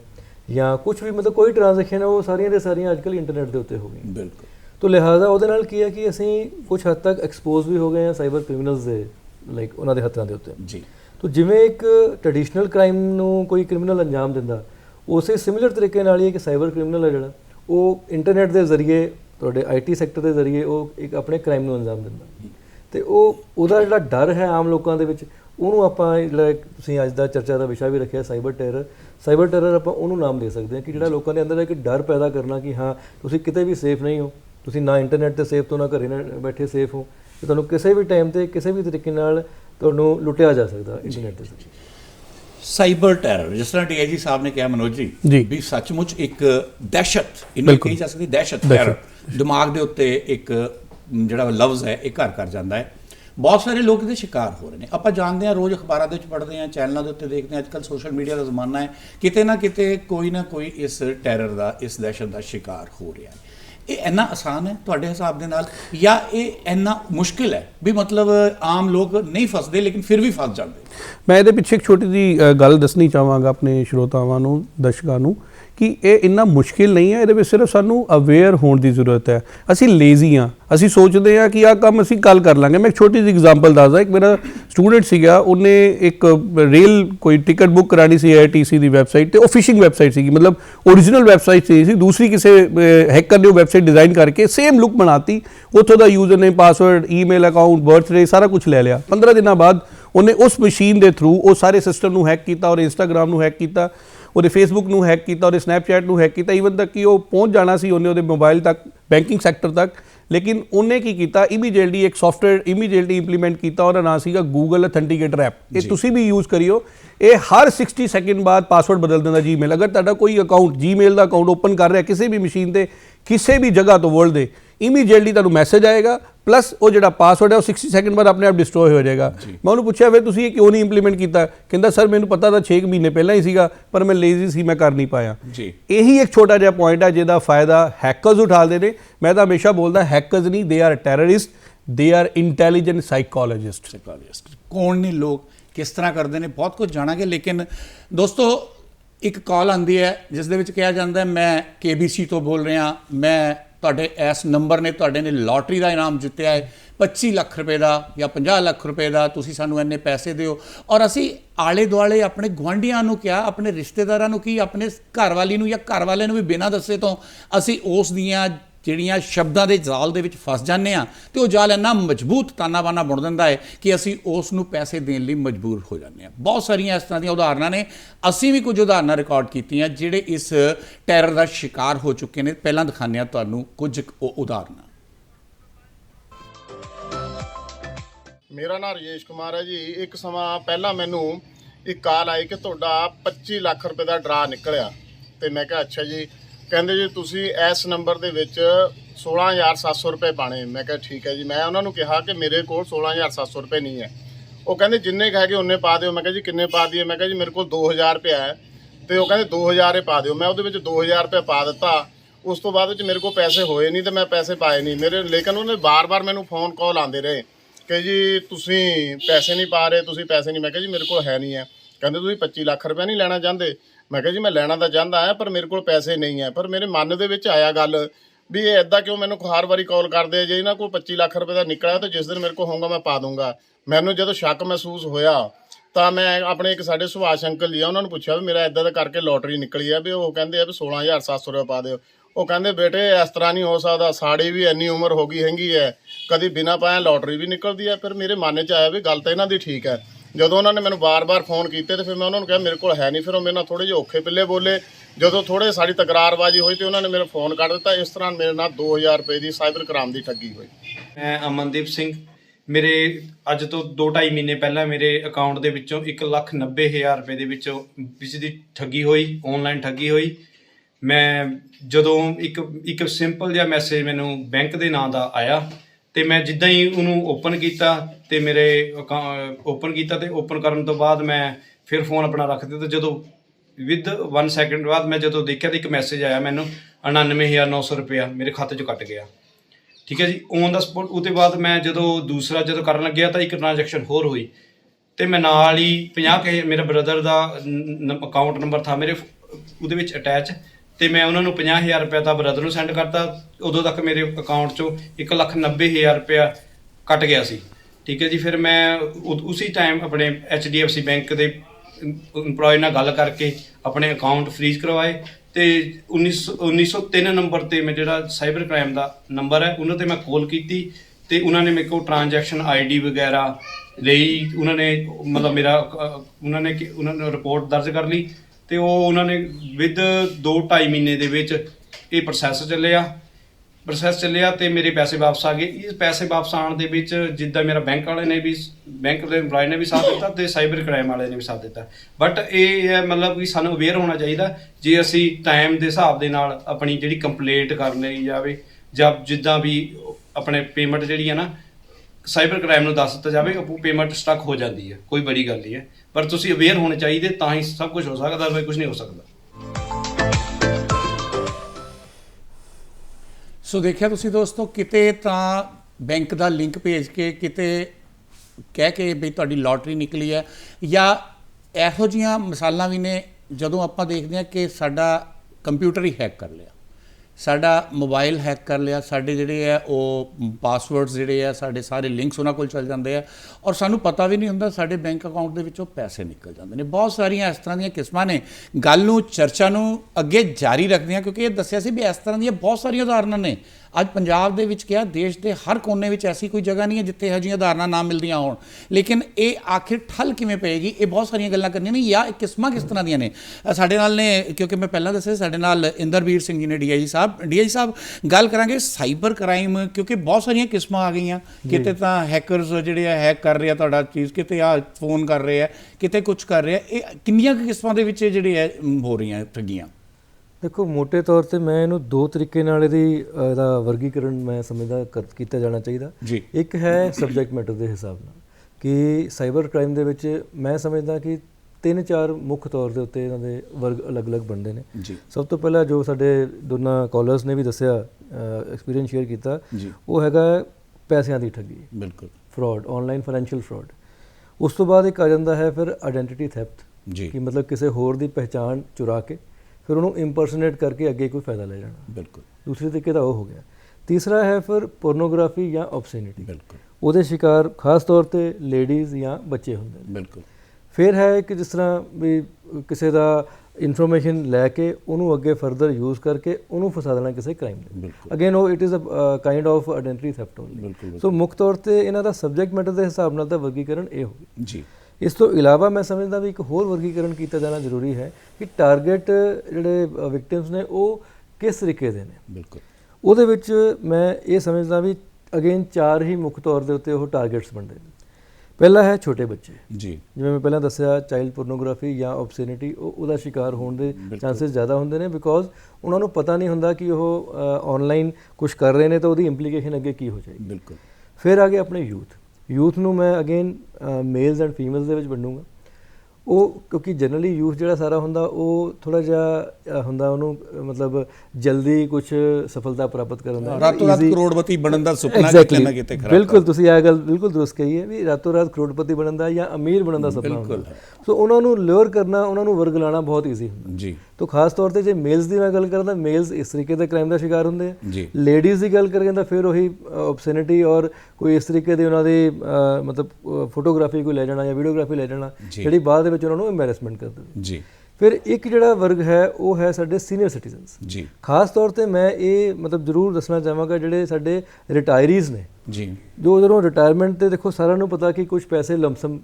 ਜਾਂ ਕੁਝ ਵੀ ਮਤਲਬ ਕੋਈ ਟ੍ਰਾਂਜੈਕਸ਼ਨ ਹੈ ਉਹ ਸਾਰੀਆਂ ਦੇ ਸਾਰੀਆਂ ਅੱਜਕੱਲ ਇੰਟਰਨੈਟ ਦੇ ਉੱਤੇ ਹੋ ਗਈਆਂ। ਬਿਲਕੁਲ। ਤੋ ਲਿਹਾਜ਼ਾ ਉਹਦੇ ਨਾਲ ਕੀ ਹੈ ਕਿ ਅਸੀਂ ਕੁਝ ਹੱਦ ਤੱਕ ਐਕਸਪੋਜ਼ ਵੀ ਹੋ ਗਏ ਹਾਂ ਸਾਈਬਰ ਕ੍ਰਿਮੀਨਲਸ ਦੇ ਲਾਈਕ ਉਹਨਾਂ ਦੇ ਹੱਥਾਂ ਦੇ ਉੱਤੇ। ਜੀ। ਤੋ ਜਿਵੇਂ ਇੱਕ ਟ੍ਰੈਡੀਸ਼ਨਲ ਕ੍ਰਾਈਮ ਨੂੰ ਕੋਈ ਕ੍ਰਿਮੀਨਲ ਅੰਜਾਮ ਦਿੰਦਾ ਉਸੇ ਸਿਮਿਲਰ ਤਰੀਕੇ ਨਾਲ ਹੀ ਇੱਕ ਸਾਈਬਰ ਕ੍ਰਿਮੀਨਲ ਹੈ ਜਿਹੜਾ ਉਹ ਇੰਟਰਨੈਟ ਦੇ ਜ਼ਰੀਏ ਤੁਹਾਡੇ ਆਈਟੀ ਸੈਕਟਰ ਦੇ ਜ਼ਰੀਏ ਉਹ ਇੱਕ ਆਪਣੇ ਕ੍ਰਾਈਮ ਨੂੰ ਅੰਜਾਮ ਦਿੰਦਾ। ਤੇ ਉਹ ਉਹਦਾ ਜਿਹੜਾ ਡਰ ਹੈ ਆਮ ਲੋਕਾਂ ਦੇ ਵਿੱਚ ਉਹਨੂੰ ਆਪਾਂ ਜਿਹੜਾ ਤੁਸੀਂ ਅੱਜ ਦਾ ਚਰਚਾ ਦਾ ਵਿਸ਼ਾ ਵੀ ਰੱਖਿਆ ਸਾਈਬਰ ਟੈਰਰ ਸਾਈਬਰ ਟੈਰਰ ਆਪਾਂ ਉਹਨੂੰ ਨਾਮ ਦੇ ਸਕਦੇ ਹਾਂ ਕਿ ਜਿਹੜਾ ਲੋਕਾਂ ਦੇ ਅੰਦਰ ਇੱਕ ਡਰ ਪੈਦਾ ਕਰਨਾ ਕਿ ਹਾਂ ਤੁਸੀਂ ਕਿਤੇ ਵੀ ਸੇਫ ਨਹੀਂ ਹੋ ਤੁਸੀਂ ਨਾ ਇੰਟਰਨੈਟ ਤੇ ਸੇਫ ਤੋਂ ਨਾ ਘਰੇ ਨਾ ਬੈਠੇ ਸੇਫ ਹੋ ਤੇ ਤੁਹਾਨੂੰ ਕਿਸੇ ਵੀ ਟਾਈਮ ਤੇ ਕਿਸੇ ਵੀ ਤਰੀਕੇ ਨਾਲ ਤੁਹਾਨੂੰ ਲੁੱਟਿਆ ਜਾ ਸਕਦਾ ਇੰਟਰਨੈਟ ਜ਼ਰੀਏ ਸਾਈਬਰ ਟੈਰਰ ਜਿਸ ਤਰ੍ਹਾਂ ਡੀਆਈਜੀ ਸਾਹਿਬ ਨੇ ਕਿਹਾ ਮਨੋਜ ਜੀ ਜੀ। ਵੀ ਸੱਚਮੁੱਚ ਇੱਕ ਦਹਿਸ਼ਤ ਇਹਨੂੰ ਕਹੀ ਜਾ ਸਕਦੀ ਦਹਿਸ਼ਤ ਟੈਰਰ ਦਿਮਾਗ ਦੇ ਉੱਤੇ ਇੱਕ ਜਿਹੜਾ ਲਫ਼ਜ਼ ਹੈ ਇਹ ਘਰ ਕਰ ਜਾਂਦਾ ਹੈ। ਬਹੁਤ ਸਾਰੇ ਲੋਕ ਇਹਦੇ ਸ਼ਿਕਾਰ ਹੋ ਰਹੇ ਨੇ। ਆਪਾਂ ਜਾਣਦੇ ਹਾਂ ਰੋਜ਼ ਅਖਬਾਰਾਂ ਦੇ ਵਿੱਚ ਪੜ੍ਹਦੇ ਹਾਂ ਚੈਨਲਾਂ ਦੇ ਉੱਤੇ ਦੇਖਦੇ ਹਾਂ ਅੱਜਕੱਲ ਸੋਸ਼ਲ ਮੀਡੀਆ ਦਾ ਜ਼ਮਾਨਾ ਹੈ। ਕਿਤੇ ਨਾ ਕਿਤੇ ਕੋਈ ਨਾ ਕੋਈ ਇਸ ਟੈਰਰ ਦਾ ਇਸ ਦਹਿਸ਼ਤ ਦਾ ਸ਼ਿਕਾਰ ਹੋ ਰਿਹਾ ਹੈ। ਇਹ ਇੰਨਾ ਆਸਾਨ ਹੈ ਤੁਹਾਡੇ ਹਿਸਾਬ ਦੇ ਨਾਲ ਜਾਂ ਇਹ ਇੰਨਾ ਮੁਸ਼ਕਿਲ ਹੈ? ਵੀ ਮਤਲਬ ਆਮ ਲੋਕ ਨਹੀਂ ਫਸਦੇ ਲੇਕਿਨ ਫਿਰ ਵੀ ਫਸ ਜਾਂਦੇ। ਮੈਂ ਇਹਦੇ ਪਿੱਛੇ ਇੱਕ ਛੋਟੀ ਜੀ ਗੱਲ ਦੱਸਣੀ ਚਾਹਾਂਗਾ ਆਪਣੇ ਸ਼ਰੋਤਾਵਾਂ ਨੂੰ, ਦਰਸ਼ਕਾਂ ਨੂੰ। ਕਿ ਇਹ ਇੰਨਾ ਮੁਸ਼ਕਿਲ ਨਹੀਂ ਹੈ, ਇਹਦੇ ਵਿੱਚ ਸਿਰਫ ਸਾਨੂੰ ਅਵੇਅਰ ਹੋਣ ਦੀ ਜ਼ਰੂਰਤ ਹੈ। ਅਸੀਂ ਲੇਜ਼ੀ ਆ ਅਸੀਂ ਸੋਚਦੇ ਆ ਕਿ ਆਹ ਕੰਮ ਅਸੀਂ ਕੱਲ ਕਰ ਲਾਂਗੇ। ਮੈਂ ਇੱਕ ਛੋਟੀ ਜਿਹੀ ਐਗਜ਼ਾਮਪਲ ਦੱਸਦਾ। ਇੱਕ ਮੇਰਾ ਸਟੂਡੈਂਟ ਸੀਗਾ, ਉਹਨੇ ਇੱਕ ਰੇਲ ਕੋਈ ਟਿਕਟ ਬੁੱਕ ਕਰਾਣੀ ਸੀ ਆਈਟੀਸੀ ਦੀ ਵੈਬਸਾਈਟ ਤੇ, ਉਹ ਫਿਸ਼ਿੰਗ ਵੈਬਸਾਈਟ ਸੀਗੀ। ਮਤਲਬ ਓਰੀਜਨਲ ਵੈਬਸਾਈਟ ਸੀ ਸੀ। ਦੂਸਰੀ ਕਿਸੇ ਹੈਕਰ ਨੇ ਉਹ ਵੈਬਸਾਈਟ ਡਿਜ਼ਾਈਨ ਕਰਕੇ ਸੇਮ ਲੁੱਕ ਬਣਾਤੀ। ਉੱਥੋਂ ਦਾ username password email account birthday ਸਾਰਾ ਕੁਝ ਲੈ ਲਿਆ। 15 ਦਿਨਾਂ ਬਾਅਦ ਉਹਨੇ ਉਸ ਮਸ਼ੀਨ ਦੇ ਥਰੂ ਉਹ ਸਾਰੇ ਸਿਸਟਮ ਨੂੰ ਹੈਕ ਕੀਤਾ ਔਰ ਇੰਸਟਾਗ੍ਰam ਨੂੰ ਹੈਕ ਕੀਤਾ। ਉਹਦੇ ਫੇਸਬੁੱਕ ਨੂੰ ਹੈਕ ਕੀਤਾ ਉਹਦੇ ਸਨੈਪਚੈਟ ਨੂੰ ਹੈਕ ਕੀਤਾ ਈਵਨ ਤੱਕ ਕਿ ਉਹ ਪਹੁੰਚ ਜਾਣਾ ਸੀ ਉਹਨੇ ਉਹਦੇ ਮੋਬਾਈਲ ਤੱਕ ਬੈਂਕਿੰਗ ਸੈਕਟਰ ਤੱਕ। ਲੇਕਿਨ ਉਹਨੇ ਕੀ ਕੀਤਾ? ਇਮੀਡੀਏਟਲੀ ਇੱਕ ਸੌਫਟਵੇਅਰ ਇਮੀਡੀਏਟਲੀ ਇੰਪਲੀਮੈਂਟ ਕੀਤਾ ਉਹਦਾ ਨਾਮ ਸੀਗਾ Google Authenticator ਐਪ ਇਹ ਤੁਸੀਂ ਵੀ ਯੂਜ਼ ਕਰਿਓ। ਇਹ ਹਰ 60 ਸੈਕਿੰਡ ਬਾਅਦ ਪਾਸਵਰਡ ਬਦਲ ਦਿੰਦਾ Gmail ਅਗਰ ਤੁਹਾਡਾ ਕੋਈ ਅਕਾਊਂਟ Gmail ਦਾ ਅਕਾਊਂਟ ਓਪਨ ਕਰ ਰਿਹਾ ਕਿਸੇ ਵੀ ਮਸ਼ੀਨ ਤੇ ਕਿਸੇ ਵੀ ਜਗ੍ਹਾ ਤੋਂ ਵਰਲਡ ਦੇ ਇਮੀਡੀਏਟਲੀ ਤੁਹਾਨੂੰ ਮੈਸੇਜ ਆਏਗਾ ਪਲੱਸ ਉਹ ਜਿਹੜਾ ਪਾਸਵਰਡ ਹੈ ਉਹ 60 ਸੈਕਿੰਡ ਬਾਅਦ ਆਪਣੇ ਆਪ ਡਿਸਟਰੋਏ ਹੋ ਜਾਏਗਾ। ਮੈਂ ਉਹਨੂੰ ਪੁੱਛਿਆ ਵੇ ਤੁਸੀਂ ਇਹ ਕਿਉਂ ਨਹੀਂ ਇੰਪਲੀਮੈਂਟ ਕੀਤਾ? ਕਹਿੰਦਾ ਸਰ ਮੈਨੂੰ ਪਤਾ ਤਾਂ 6 ਮਹੀਨੇ ਪਹਿਲਾਂ ਹੀ ਸੀਗਾ ਪਰ ਮੈਂ ਲੇਜ਼ੀ ਸੀ ਮੈਂ ਕਰ ਨਹੀਂ ਪਾਇਆ। ਜੀ। ਇਹੀ ਇੱਕ ਛੋਟਾ ਜਿਹਾ ਪੁਆਇੰਟ ਹੈ ਜਿਹਦਾ ਫਾਇਦਾ ਹੈਕਰਸ ਉਠਾਉਂਦੇ ਨੇ। ਮੈਂ ਤਾਂ ਹਮੇਸ਼ਾ ਬੋਲਦਾ ਹੈਕਰਸ ਨਹੀਂ they are terrorist they are intelligent psychologist psychologist ਕੌਣ ਨੇ ਲੋਕ ਕਿਸ ਤਰ੍ਹਾਂ ਕਰਦੇ ਨੇ ਬਹੁਤ ਕੁਝ ਜਾਣਾਂਗੇ ਲੇਕਿਨ ਦੋਸਤੋ ਇੱਕ ਕਾਲ ਆਂਦੀ ਹੈ, ਜਿਸ ਦੇ ਵਿੱਚ ਕਿਹਾ ਜਾਂਦਾ ਹੈ, ਮੈਂ KBC ਤੋਂ ਬੋਲ ਰਿਹਾ, ਮੈਂ ਤੁਹਾਡੇ ਇਸ ਨੰਬਰ ਨੇ ਤੁਹਾਡੇ ਨੇ ਲੋਟਰੀ ਦਾ ਇਨਾਮ ਜਿੱਤਿਆ ਹੈ 25 ਲੱਖ ਰੁਪਏ ਦਾ ਜਾਂ 50 ਲੱਖ ਰੁਪਏ ਦਾ, ਤੁਸੀਂ ਸਾਨੂੰ ਇੰਨੇ ਪੈਸੇ ਦਿਓ। ਔਰ ਅਸੀਂ ਆਲੇ ਦੁਆਲੇ ਆਪਣੇ ਗੁਆਂਢੀਆਂ ਨੂੰ ਕਿਹਾ, ਆਪਣੇ ਰਿਸ਼ਤੇਦਾਰਾਂ ਨੂੰ ਕੀ, ਆਪਣੇ ਘਰ ਵਾਲੀ ਨੂੰ ਜਾਂ ਘਰ ਵਾਲਿਆਂ ਨੂੰ ਵੀ ਬਿਨਾਂ ਦੱਸੇ ਤੋਂ, ਅਸੀਂ ਉਸ ਦੀਆਂ ਜਿਹੜੀਆਂ ਸ਼ਬਦਾਂ ਦੇ ਜਾਲ ਦੇ ਵਿੱਚ ਫਸ ਜਾਂਦੇ ਆ ਤੇ ਉਹ ਜਾਲ ਇੰਨਾ ਮਜ਼ਬੂਤ ਤਾਨਾ ਬਾਨਾ ਬੁਣ ਦਿੰਦਾ ਹੈ ਕਿ ਅਸੀਂ ਉਸ ਨੂੰ ਪੈਸੇ ਦੇਣ ਲਈ ਮਜਬੂਰ ਹੋ ਜਾਂਦੇ ਆ ਬਹੁਤ ਸਾਰੀਆਂ ਇਸ ਤਰ੍ਹਾਂ ਦੀਆਂ ਉਦਾਹਰਨਾਂ ਨੇ। ਅਸੀਂ ਵੀ ਕੁਝ ਉਦਾਹਰਨਾਂ ਰਿਕਾਰਡ ਕੀਤੀਆਂ ਜਿਹੜੇ ਇਸ ਟੈਰਰ ਦਾ ਸ਼ਿਕਾਰ ਹੋ ਚੁੱਕੇ ਨੇ। ਪਹਿਲਾਂ ਦਿਖਾਉਂਦੇ ਹਾਂ ਤੁਹਾਨੂੰ ਕੁਝ ਉਦਾਹਰਨਾਂ। ਮੇਰਾ ਨਾਮ ਰਜੇਸ਼ ਕੁਮਾਰ ਹੈ ਜੀ। ਇੱਕ ਸਮਾਂ ਪਹਿਲਾਂ ਮੈਨੂੰ ਇੱਕ ਕਾਲ ਆਈ ਕਿ ਤੁਹਾਡਾ 25 ਲੱਖ ਰੁਪਏ ਦਾ ਡਰਾ ਨਿਕਲਿਆ ਤੇ ਮੈਂ ਕਿਹਾ, ਅੱਛਾ ਜੀ ਕਹਿੰਦੇ ਜੀ ਤੁਸੀਂ ਇਸ ਨੰਬਰ ਦੇ ਵਿੱਚ 16700 ਰੁਪਏ ਪਾਣੇ ਮੈਂ ਕਿਹਾ ਠੀਕ ਹੈ ਜੀ। ਮੈਂ ਉਹਨਾਂ ਨੂੰ ਕਿਹਾ ਕਿ ਮੇਰੇ ਕੋਲ 16700 ਰੁਪਏ ਨਹੀਂ ਹੈ। ਉਹ ਕਹਿੰਦੇ ਜਿੰਨੇ ਕੁ ਹੈਗੇ ਉਹਨੇ ਪਾ ਦਿਓ। ਮੈਂ ਕਿਹਾ ਜੀ ਕਿੰਨੇ ਪਾ ਦਈਏ? ਮੈਂ ਕਿਹਾ ਜੀ ਮੇਰੇ ਕੋਲ 2000 ਰੁਪਏ ਹੈ। ਤੇ ਉਹ ਕਹਿੰਦੇ 2000 ਹੀ ਪਾ ਦਿਓ। ਮੈਂ ਉਹਦੇ ਵਿੱਚ 2000 ਰੁਪਏ ਪਾ ਦਿੱਤਾ। ਉਸ ਤੋਂ ਬਾਅਦ ਵਿੱਚ ਮੇਰੇ ਕੋਲ ਪੈਸੇ ਹੋਏ ਨਹੀਂ ਤੇ ਮੈਂ ਪੈਸੇ ਪਾਏ ਨਹੀਂ। ਮੇਰੇ ਲੇਕਿਨ ਉਹਨੇ ਬਾਰ-ਬਾਰ ਮੈਨੂੰ ਫੋਨ ਕਾਲ ਆਉਂਦੇ ਰਹੇ ਕਿ ਜੀ ਤੁਸੀਂ ਪੈਸੇ ਨਹੀਂ ਪਾ ਰਹੇ, ਤੁਸੀਂ ਪੈਸੇ ਨਹੀਂ। ਮੈਂ ਕਿਹਾ ਜੀ ਮੇਰੇ ਕੋਲ ਹੈ ਨਹੀਂ ਹੈ। ਕਹਿੰਦੇ ਤੁਸੀਂ 25 ਲੱਖ ਰੁਪਏ ਨਹੀਂ ਲੈਣਾ ਚਾਹੁੰਦੇ। ਮੈਂ ਕਿਹਾ ਜੀ, ਮੈਂ ਲੈਣਾ ਤਾਂ ਚਾਹੁੰਦਾ ਹਾਂ, ਪਰ ਮੇਰੇ ਕੋਲ ਪੈਸੇ ਨਹੀਂ ਹੈ। ਪਰ ਮੇਰੇ ਮਨ ਦੇ ਵਿੱਚ ਆਇਆ ਗੱਲ ਵੀ ਇਹ ਐਦਾਂ ਕਿਉਂ ਮੈਨੂੰ ਹਰ ਵਾਰੀ ਕਾਲ ਕਰਦੇ ਆ? ਜੇ ਇਹਨਾਂ ਕੋਲ 25 ਲੱਖ ਰੁਪਏ ਦਾ ਨਿਕਲਿਆ ਤਾਂ ਜਿਸ ਦਿਨ ਮੇਰੇ ਕੋਲ ਹੋਊਗਾ, ਮੈਂ ਪਾ ਦੂੰਗਾ। ਮੈਨੂੰ ਜਦੋਂ ਸ਼ੱਕ ਮਹਿਸੂਸ ਹੋਇਆ, ਤਾਂ ਮੈਂ ਆਪਣੇ ਇੱਕ ਸਾਡੇ ਸੁਭਾਸ਼ ਅੰਕਲ ਜੀ ਆ, ਉਹਨਾਂ ਨੂੰ ਪੁੱਛਿਆ ਵੀ ਮੇਰਾ ਇਦਾਂ ਦਾ ਕਰਕੇ ਲੋਟਰੀ ਨਿਕਲੀ ਆ ਵੀ ਉਹ ਕਹਿੰਦੇ ਆ ਵੀ 16700 ਰੁਪਏ ਪਾ ਦਿਓ। ਉਹ ਕਹਿੰਦੇ, ਬੇਟੇ, ਇਸ ਤਰ੍ਹਾਂ ਨਹੀਂ ਹੋ ਸਕਦਾ ਸਾਡੀ ਵੀ ਇੰਨੀ ਉਮਰ ਹੋ ਗਈ ਹੈਗੀ ਹੈ, ਕਦੀ ਬਿਨਾ ਪਾਇਆ ਲੋਟਰੀ ਵੀ ਨਿਕਲਦੀ ਹੈ। ਫਿਰ ਮੇਰੇ ਮਨ 'ਚ ਆਇਆ ਵੀ ਗੱਲ ਤਾਂ ਇਹਨਾਂ ਦੀ ਠੀਕ ਹੈ। ਜਦੋਂ ਉਹਨਾਂ ਨੇ ਮੈਨੂੰ ਬਾਰ-ਬਾਰ ਫੋਨ ਕੀਤੇ ਤੇ ਫਿਰ ਮੈਂ ਉਹਨਾਂ ਨੂੰ ਕਿਹਾ, ਮੇਰੇ ਕੋਲ ਹੈ ਨਹੀਂ। ਫਿਰ ਉਹ ਮੇਰੇ ਨਾਲ ਥੋੜੇ ਜਿਹੇ ਔਖੇ ਪਿੱਲੇ ਬੋਲੇ। ਜਦੋਂ ਥੋੜੇ ਸਾਡੀ ਤਕਰਾਰਬਾਜ਼ੀ ਹੋਈ ਤੇ ਉਹਨਾਂ ਨੇ ਮੇਰਾ ਫੋਨ ਕੱਢ ਦਿੱਤਾ। ਇਸ ਤਰ੍ਹਾਂ ਮੇਰੇ ਨਾਲ 2000 ਰੁਪਏ ਦੀ ਸਾਈਬਰ ਕ੍ਰਾਈਮ ਦੀ ਠੱਗੀ ਹੋਈ। ਮੈਂ ਅਮਨਦੀਪ ਸਿੰਘ। ਮੇਰੇ ਅੱਜ ਤੋਂ 2.5 ਮਹੀਨੇ ਪਹਿਲਾਂ ਮੇਰੇ ਅਕਾਊਂਟ ਦੇ ਵਿੱਚੋਂ 190000 ਰੁਪਏ ਦੇ ਵਿੱਚੋਂ ਵਿੱਚ ਦੀ ਠੱਗੀ ਹੋਈ ਆਨਲਾਈਨ ਠੱਗੀ ਹੋਈ। ਮੈਂ ਜਦੋਂ ਇੱਕ ਇੱਕ ਸਿੰਪਲ ਜਿਹਾ ਮੈਸੇਜ ਮੈਨੂੰ ਬੈਂਕ ਦੇ ਨਾਂ ਦਾ ਆਇਆ। ਤੇ ਮੈਂ ਜਿੱਦਾਂ ਹੀ ਉਹਨੂੰ ਓਪਨ ਕੀਤਾ ਤੇ ਮੇਰੇ ਓਪਨ ਕੀਤਾ ਤੇ ਓਪਨ ਕਰਨ ਤੋਂ ਬਾਅਦ ਮੈਂ ਫਿਰ ਫੋਨ ਆਪਣਾ ਰੱਖ ਦਿੱਤਾ। ਜਦੋਂ ਵਿਦ 1 ਸੈਕਿੰਡ ਬਾਅਦ ਮੈਂ ਜਦੋਂ ਦੇਖਿਆ ਤਾਂ ਇੱਕ ਮੈਸੇਜ ਆਇਆ ਮੈਨੂੰ 99900 ਰੁਪਇਆ ਮੇਰੇ ਖਾਤੇ ਚੋਂ ਕੱਟ ਗਿਆ। ਠੀਕ ਹੈ ਜੀ? ਔਨ ਦਾ ਸਪੋਟ ਉਹਦੇ ਬਾਅਦ ਮੈਂ ਜਦੋਂ ਦੂਸਰਾ ਜਦੋਂ ਕਰਨ ਲੱਗਿਆ ਤਾਂ ਇੱਕ ਟ੍ਰਾਂਜੈਕਸ਼ਨ ਹੋਰ ਹੋਈ। ਤੇ ਮੈਂ ਨਾਲ ਹੀ 50 ਕੇ ਮੇਰੇ ਬ੍ਰਦਰ ਦਾ ਅਕਾਊਂਟ ਨੰਬਰ ਥਾ ਮੇਰੇ ਉਹਦੇ ਵਿੱਚ ਅਟੈਚ ਤੇ ਮੈਂ ਉਹਨਾਂ ਨੂੰ 50000 ਰੁਪਏ ਤਾਂ ਬ੍ਰਦਰ ਨੂੰ ਸੈਂਡ ਕਰਤਾ। ਉਦੋਂ ਤੱਕ ਮੇਰੇ ਅਕਾਊਂਟ ਚੋਂ 190000 ਰੁਪਇਆ ਕੱਟ ਗਿਆ ਸੀ। ਠੀਕ ਹੈ ਜੀ, ਫਿਰ ਮੈਂ ਉ- ਉਸੇ ਟਾਈਮ ਆਪਣੇ HDFC ਬੈਂਕ ਦੇ EMPLOYE ਨਾਲ ਗੱਲ ਕਰਕੇ ਆਪਣੇ ਅਕਾਊਂਟ ਫ੍ਰੀਜ਼ ਕਰਵਾਏ ਤੇ 1900 1903 ਨੰਬਰ ਤੇ ਮੈਂ ਜਿਹੜਾ ਸਾਈਬਰ ਕ੍ਰਾਈਮ ਦਾ ਨੰਬਰ ਹੈ, ਉਹਨਾਂ ਤੇ ਮੈਂ ਕਾਲ ਕੀਤੀ ਤੇ ਉਹਨਾਂ ਨੇ ਮੇਰੇ ਕੋਲ ਟ੍ਰਾਂਜੈਕਸ਼ਨ ਆਈਡੀ ਵਗੈਰਾ ਲਈ, ਉਹਨਾਂ ਨੇ ਮਤਲਬ ਮੇਰਾ ਉਹਨਾਂ ਨੇ ਕਿ- ਉਹਨਾਂ ਨੇ ਰਿਪੋਰਟ ਦਰਜ ਕਰ ਲਈ ਤੇ ਉਹ ਉਹਨਾਂ ਨੇ ਵਿਦ 2.5 ਮਹੀਨੇ ਦੇ ਵਿੱਚ ਇਹ ਪ੍ਰੋਸੈਸ ਚੱਲਿਆ। ਪ੍ਰੋਸੈਸ ਚੱਲਿਆ ਤੇ ਮੇਰੇ ਪੈਸੇ ਵਾਪਸ ਆ ਗਏ। ਇਹ ਪੈਸੇ ਵਾਪਸ ਆਉਣ ਦੇ ਵਿੱਚ ਜਿੱਦਾਂ ਮੇਰਾ ਬੈਂਕ ਵਾਲੇ ਨੇ ਵੀ ਬੈਂਕ ਦੇ EMPLOYE ਨੇ ਵੀ ਸਾਥ ਦਿੱਤਾ ਤੇ ਸਾਈਬਰ ਕ੍ਰਾਈਮ ਵਾਲੇ ਨੇ ਵੀ ਸਾਥ ਦਿੱਤਾ। ਬਟ ਇਹ ਹੈ ਮਤਲਬ ਕਿ ਸਾਨੂੰ ਅਵੇਅਰ ਹੋਣਾ ਚਾਹੀਦਾ ਜੇ ਅਸੀਂ ਟਾਈਮ ਦੇ ਹਿਸਾਬ ਦੇ ਨਾਲ ਆਪਣੀ ਜਿਹੜੀ ਕੰਪਲੇਂਟ ਕਰ ਲਈ ਜਾਵੇ ਜਾਂ ਜਿੱਦਾਂ ਵੀ ਆਪਣੇ ਪੇਮੈਂਟ ਜਿਹੜੀ ਹੈ ਨਾ ਸਾਈਬਰ ਕ੍ਰਾਈਮ ਨੂੰ ਦੱਸ ਦਿੱਤਾ ਜਾਵੇ ਉਹ ਪੇਮੈਂਟ ਸਟਕ ਹੋ ਜਾਂਦੀ ਹੈ, ਕੋਈ ਬੜੀ ਗੱਲ ਨਹੀਂ ਹੈ। ਪਰ ਤੁਸੀਂ ਅਵੇਅਰ ਹੋਣੇ ਚਾਹੀਦੇ, ਤਾਂ ਹੀ ਸਭ ਕੁਝ ਹੋ ਸਕਦਾ ਅਦਰਵਾਈਜ਼ ਕੁਝ ਨਹੀਂ ਹੋ ਸਕਦਾ। ਸੋ ਦੇਖਿਆ ਤੁਸੀਂ ਦੋਸਤੋ, ਕਿਤੇ ਤਾਂ ਬੈਂਕ ਦਾ ਲਿੰਕ ਭੇਜ ਕੇ ਕਿਤੇ ਕਹਿ ਕੇ ਵੀ ਤੁਹਾਡੀ ਲੋਟਰੀ ਨਿਕਲੀ ਹੈ, ਜਾਂ ਇਹੋ ਜੀਆਂ ਮਿਸਾਲਾਂ ਵੀ ਨੇ, ਜਦੋਂ ਆਪਾਂ ਦੇਖਦੇ ਹਾਂ ਕਿ ਸਾਡਾ ਕੰਪਿਊਟਰ ਹੀ ਹੈਕ ਕਰ ਲਿਆ। ਸਾਡਾ ਮੋਬਾਈਲ ਹੈਕ ਕਰ ਲਿਆ, ਸਾਡੇ ਜਿਹੜੇ ਆ ਉਹ ਪਾਸਵਰਡਸ ਜਿਹੜੇ ਆ, ਸਾਡੇ ਸਾਰੇ ਲਿੰਕਸ ਉਹਨਾਂ ਕੋਲ ਚੱਲ ਜਾਂਦੇ ਆ ਔਰ ਸਾਨੂੰ ਪਤਾ ਵੀ ਨਹੀਂ ਹੁੰਦਾ ਸਾਡੇ ਬੈਂਕ ਅਕਾਊਂਟ ਦੇ ਵਿੱਚੋਂ ਪੈਸੇ ਨਿਕਲ ਜਾਂਦੇ ਨੇ। ਬਹੁਤ ਸਾਰੀਆਂ ਇਸ ਤਰ੍ਹਾਂ ਦੀਆਂ ਕਿਸਮਾਂ ਨੇ। ਗੱਲ ਨੂੰ, ਚਰਚਾ ਨੂੰ ਅੱਗੇ ਜਾਰੀ ਰੱਖਦੇ ਹਾਂ ਕਿਉਂਕਿ ਇਹ ਦੱਸਿਆ ਸੀ ਵੀ ਇਸ ਤਰ੍ਹਾਂ ਦੀਆਂ ਬਹੁਤ ਸਾਰੀਆਂ ਉਦਾਹਰਨਾਂ ਨੇ। ਅੱਜ ਪੰਜਾਬ ਦੇ ਵਿੱਚ ਕਿਹਾ ਦੇਸ਼ ਦੇ ਹਰ ਕੋਨੇ ਵਿੱਚ ਐਸੀ ਕੋਈ ਜਗ੍ਹਾ ਨਹੀਂ ਹੈ ਜਿੱਥੇ ਇਹੋ ਜਿਹੀਆਂ ਉਦਾਹਰਨਾਂ ਨਾ ਮਿਲਦੀਆਂ ਹੋਣ। ਲੇਕਿਨ ਇਹ ਆਖਿਰ ਠੱਲ ਕਿਵੇਂ ਪਏਗੀ? ਇਹ ਬਹੁਤ ਸਾਰੀਆਂ ਗੱਲਾਂ ਕਰਨੀਆਂ ਨੇ ਜਾਂ ਇਹ ਕਿਸਮਾਂ ਕਿਸ ਤਰ੍ਹਾਂ ਦੀਆਂ ਨੇ? ਸਾਡੇ ਨਾਲ ਨੇ ਕਿਉਂਕਿ ਮੈਂ ਪਹਿਲਾਂ ਦੱਸਿਆ ਸਾਡੇ ਨਾਲ ਇੰਦਰਵੀਰ ਸਿੰਘ ਜੀ ਨੇ ਡੀਆਈਜੀ ਸਾਹਿਬ ਡੀਆਈਜੀ ਸਾਹਿਬ ਗੱਲ ਕਰਾਂਗੇ ਸਾਈਬਰ ਕ੍ਰਾਈਮ ਕਿਉਂਕਿ ਬਹੁਤ ਸਾਰੀਆਂ ਕਿਸਮਾਂ ਆ ਗਈਆਂ। ਕਿਤੇ ਤਾਂ ਹੈਕਰਸ ਜਿਹੜੇ ਆ ਹੈਕ ਕਰ ਰਹੇ ਆ ਤੁਹਾਡਾ ਚੀਜ਼ ਕਿਤੇ ਆ ਫੋਨ ਕਰ ਰਹੇ ਆ ਕਿਤੇ ਕੁਝ ਕਰ ਰਹੇ। ਆ ਇਹ ਕਿੰਨੀਆਂ ਕੁ ਕਿਸਮਾਂ ਦੇ ਵਿੱਚ ਇਹ ਜਿਹੜੇ ਆ ਹੋ ਰਹੀਆਂ ਠੱਗੀਆਂ? ਦੇਖੋ ਮੋٹے ਤੌਰ ਤੇ ਮੈਂ ਇਹਨੂੰ ਦੋ ਤਰੀਕੇ ਨਾਲ ਇਹਦੀ ਇਹਦਾ ਵਰਗੀਕਰਨ ਮੈਂ ਸਮਝਦਾ ਕੀਤਾ ਜਾਣਾ ਚਾਹੀਦਾ। ਇੱਕ ਹੈ ਸਬਜੈਕਟ ਮੈਟਰ ਦੇ ਹਿਸਾਬ ਨਾਲ ਕਿ ਸਾਈਬਰ ਕ੍ਰਾਈਮ ਦੇ ਵਿੱਚ ਮੈਂ ਸਮਝਦਾ ਕਿ ਤਿੰਨ ਚਾਰ ਮੁੱਖ ਤੌਰ ਦੇ ਉੱਤੇ ਇਹਨਾਂ ਦੇ ਵਰਗ ਅਲੱਗ-ਅਲੱਗ ਬਣਦੇ ਨੇ। ਜੀ। ਸਭ ਤੋਂ ਪਹਿਲਾਂ ਜੋ ਸਾਡੇ ਦੋਨਾਂ ਕਾਲਰਸ ਨੇ ਵੀ ਦੱਸਿਆ ਐਕਸਪੀਰੀਅੰਸ ਸ਼ੇਅਰ ਕੀਤਾ ਉਹ ਹੈਗਾ ਪੈਸਿਆਂ ਦੀ ਠੱਗੀ। ਬਿਲਕੁਲ। ਫਰਾਡ ਆਨਲਾਈਨ ਫਾਈਨੈਂਸ਼ੀਅਲ ਫਰਾਡ ਉਸ ਤੋਂ ਬਾਅਦ ਇੱਕ ਆ ਜਾਂਦਾ ਹੈ ਫਿਰ ਆਇਡੈਂਟੀਟੀ ਥੈਫਟ ਜੀ। ਕਿ ਮਤਲਬ ਕਿਸੇ ਹੋਰ ਦੀ ਪਹਿਚਾਣ ਚੁਰਾ ਕੇ ਫਿਰ ਉਹਨੂੰ ਇੰਪਰਸਨੇਟ ਕਰਕੇ ਅੱਗੇ ਕੋਈ ਫਾਇਦਾ ਲੈ ਜਾਣਾ। ਬਿਲਕੁਲ। ਦੂਸਰੇ ਤਰੀਕੇ ਦਾ ਉਹ ਹੋ ਗਿਆ। ਤੀਸਰਾ ਹੈ ਫਿਰ ਪੋਰਨੋਗ੍ਰਾਫੀ ਜਾਂ ਆਬਸੈਨਿਟੀ ਬਿਲਕੁਲ। ਉਹਦੇ ਸ਼ਿਕਾਰ ਖਾਸ ਤੌਰ ਤੇ ਲੇਡੀਜ਼ ਜਾਂ ਬੱਚੇ ਹੁੰਦੇ ਨੇ। ਬਿਲਕੁਲ। ਫਿਰ ਹੈ ਕਿ ਜਿਸ ਤਰ੍ਹਾਂ ਵੀ ਕਿਸੇ ਦਾ ਇਨਫੋਰਮੇਸ਼ਨ ਲੈ ਕੇ ਉਹਨੂੰ ਅੱਗੇ ਫਰਦਰ ਯੂਜ਼ ਕਰਕੇ ਉਹਨੂੰ ਫਸਾ ਦੇਣਾ ਕਿਸੇ ਕ੍ਰਾਈਮ ਦੇ। ਅਗੇਨ ਉਹ it is a kind of identity theft only so ਮੁੱਖ ਤੌਰ ਤੇ ਇਹਨਾਂ ਦਾ ਸਬਜੈਕਟ ਮੈਟਰ ਦੇ ਹਿਸਾਬ ਨਾਲ ਤਾਂ ਵਰਗੀਕਰਨ ਇਹ ਹੋ ਗਿਆ ਜੀ। ਇਸ ਤੋਂ ਇਲਾਵਾ ਮੈਂ ਸਮਝਦਾ ਵੀ ਇੱਕ ਹੋਰ ਵਰਗੀਕਰਨ ਕੀਤਾ ਜਾਣਾ ਜ਼ਰੂਰੀ ਹੈ ਕਿ ਟਾਰਗੇਟ ਜਿਹੜੇ ਵਿਕਟਿਮਸ ਨੇ ਉਹ ਕਿਸ ਤਰੀਕੇ ਦੇ ਨੇ? ਬਿਲਕੁਲ। ਉਹਦੇ ਵਿੱਚ ਮੈਂ ਇਹ ਸਮਝਦਾ ਵੀ ਅਗੇਨ ਚਾਰ ਹੀ ਮੁੱਖ ਤੌਰ ਦੇ ਉੱਤੇ ਉਹ ਟਾਰਗੇਟਸ ਬਣਦੇ ਨੇ। ਪਹਿਲਾ ਹੈ ਛੋਟੇ ਬੱਚੇ। ਜੀ। ਜਿਵੇਂ ਮੈਂ ਪਹਿਲਾਂ ਦੱਸਿਆ ਚਾਈਲਡ ਪੋਰਨੋਗ੍ਰਾਫੀ ਜਾਂ ਆਬਸੈਨਿਟੀ ਉਹ ਉਹਦਾ ਸ਼ਿਕਾਰ ਹੋਣ ਦੇ ਚਾਂਸਸ ਜ਼ਿਆਦਾ ਹੁੰਦੇ ਨੇ ਬਿਕੋਜ਼ ਉਹਨਾਂ ਨੂੰ ਪਤਾ ਨਹੀਂ ਹੁੰਦਾ ਕਿ ਉਹ ਆਨਲਾਈਨ ਕੁਝ ਕਰ ਰਹੇ ਨੇ ਤਾਂ ਉਹਦੀ ਇੰਪਲੀਕੇਸ਼ਨ ਅੱਗੇ ਕੀ ਹੋ ਜਾਏਗੀ। ਬਿਲਕੁਲ। ਫਿਰ ਆ ਗਏ ਆਪਣੇ ਯੂਥ ਯੂਥ ਨੂੰ ਮੈਂ ਅਗੇਨ ਮੇਲਸ ਐਂਡ ਫੀਮੇਲਸ ਦੇ ਵਿੱਚ ਵੰਡੂੰਗਾ। ਉਹ ਕਿਉਂਕਿ ਜਨਰਲੀ ਯੂਥ ਜਿਹੜਾ ਸਾਰਾ ਹੁੰਦਾ ਉਹ ਥੋੜਾ ਜਿਹਾ ਹੁੰਦਾ ਉਹਨੂੰ ਮਤਲਬ ਜਲਦੀ ਕੁਝ ਸਫਲਤਾ ਪ੍ਰਾਪਤ ਕਰਨ ਦਾ। ਰਾਤੋਂ ਰਾਤ ਕਰੋੜਪਤੀ ਬਣਨ ਦਾ ਸੁਪਨਾ. ਕਿਤੇ ਨਾ ਕਿਤੇ ਖਰਾ ਬਿਲਕੁਲ ਤੁਸੀਂ ਇਹ ਗੱਲ ਬਿਲਕੁਲ ਦੁਰਸਤ ਕਹੀ ਹੈ ਵੀ ਰਾਤੋਂ ਰਾਤ ਕਰੋੜਪਤੀ ਬਣਨ ਦਾ ਜਾਂ ਅਮੀਰ ਬਣਨ ਦਾ ਸੁਪਨਾ ਬਿਲਕੁਲ। ਸੋ ਉਹਨਾਂ ਨੂੰ ਲਿਓਰ ਕਰਨਾ ਉਹਨਾਂ ਨੂੰ ਵਰਗ ਲਾਣਾ ਬਹੁਤ ਈਜ਼ੀ ਹੁੰਦਾ। ਜੀ। ਤੋ ਖਾਸ ਤੌਰ ਤੇ ਜੇ ਮੇਲਸ ਦੀ ਮੈਂ ਗੱਲ ਕਰਦਾ ਮੇਲਸ ਇਸ ਤਰੀਕੇ ਦੇ ਕ੍ਰਾਈਮ ਦਾ ਸ਼ਿਕਾਰ ਹੁੰਦੇ ਆ। ਲੇਡੀਜ਼ ਦੀ ਗੱਲ ਕਰੀਏ ਤਾਂ ਫਿਰ ਉਹੀ ਆਬਸੈਨਿਟੀ ਔਰ ਕੋਈ ਇਸ ਤਰੀਕੇ ਦੇ ਉਹਨਾਂ ਦੀ ਮਤਲਬ ਫੋਟੋਗ੍ਰਾਫੀ ਕੋਈ ਲੈ ਜਾਣਾ ਜਾਂ ਵੀਡੀਓਗ੍ਰਾਫੀ ਲੈ ਜਾਣਾ। ਜਿਹੜੀ ਬਾਅਦ ਦੇ ਵਿੱਚ ਉਹਨਾਂ ਨੂੰ ਐਮਬੈਰੈਸਮੈਂਟ ਕਰ ਦੇਵੇ ਜੀ। ਫਿਰ ਇੱਕ ਜਿਹੜਾ ਵਰਗ ਹੈ ਉਹ ਹੈ ਸਾਡੇ ਸੀਨੀਅਰ ਸਿਟੀਜ਼ਨਸ ਜੀ। ਖਾਸ ਤੌਰ ਤੇ ਮੈਂ ਇਹ ਮਤਲਬ ਜ਼ਰੂਰ ਦੱਸਣਾ ਚਾਹਾਂਗਾ ਜਿਹੜੇ ਸਾਡੇ ਰਿਟਾਇਰੀਜ਼ ਨੇ। ਜੀ। ਜੋ ਜਦੋਂ ਰਿਟਾਇਰਮੈਂਟ ਤੇ ਦੇਖੋ ਸਾਰਿਆਂ ਨੂੰ ਪਤਾ ਕਿ ਕੁਝ ਪੈਸੇ ਲਮਸਮ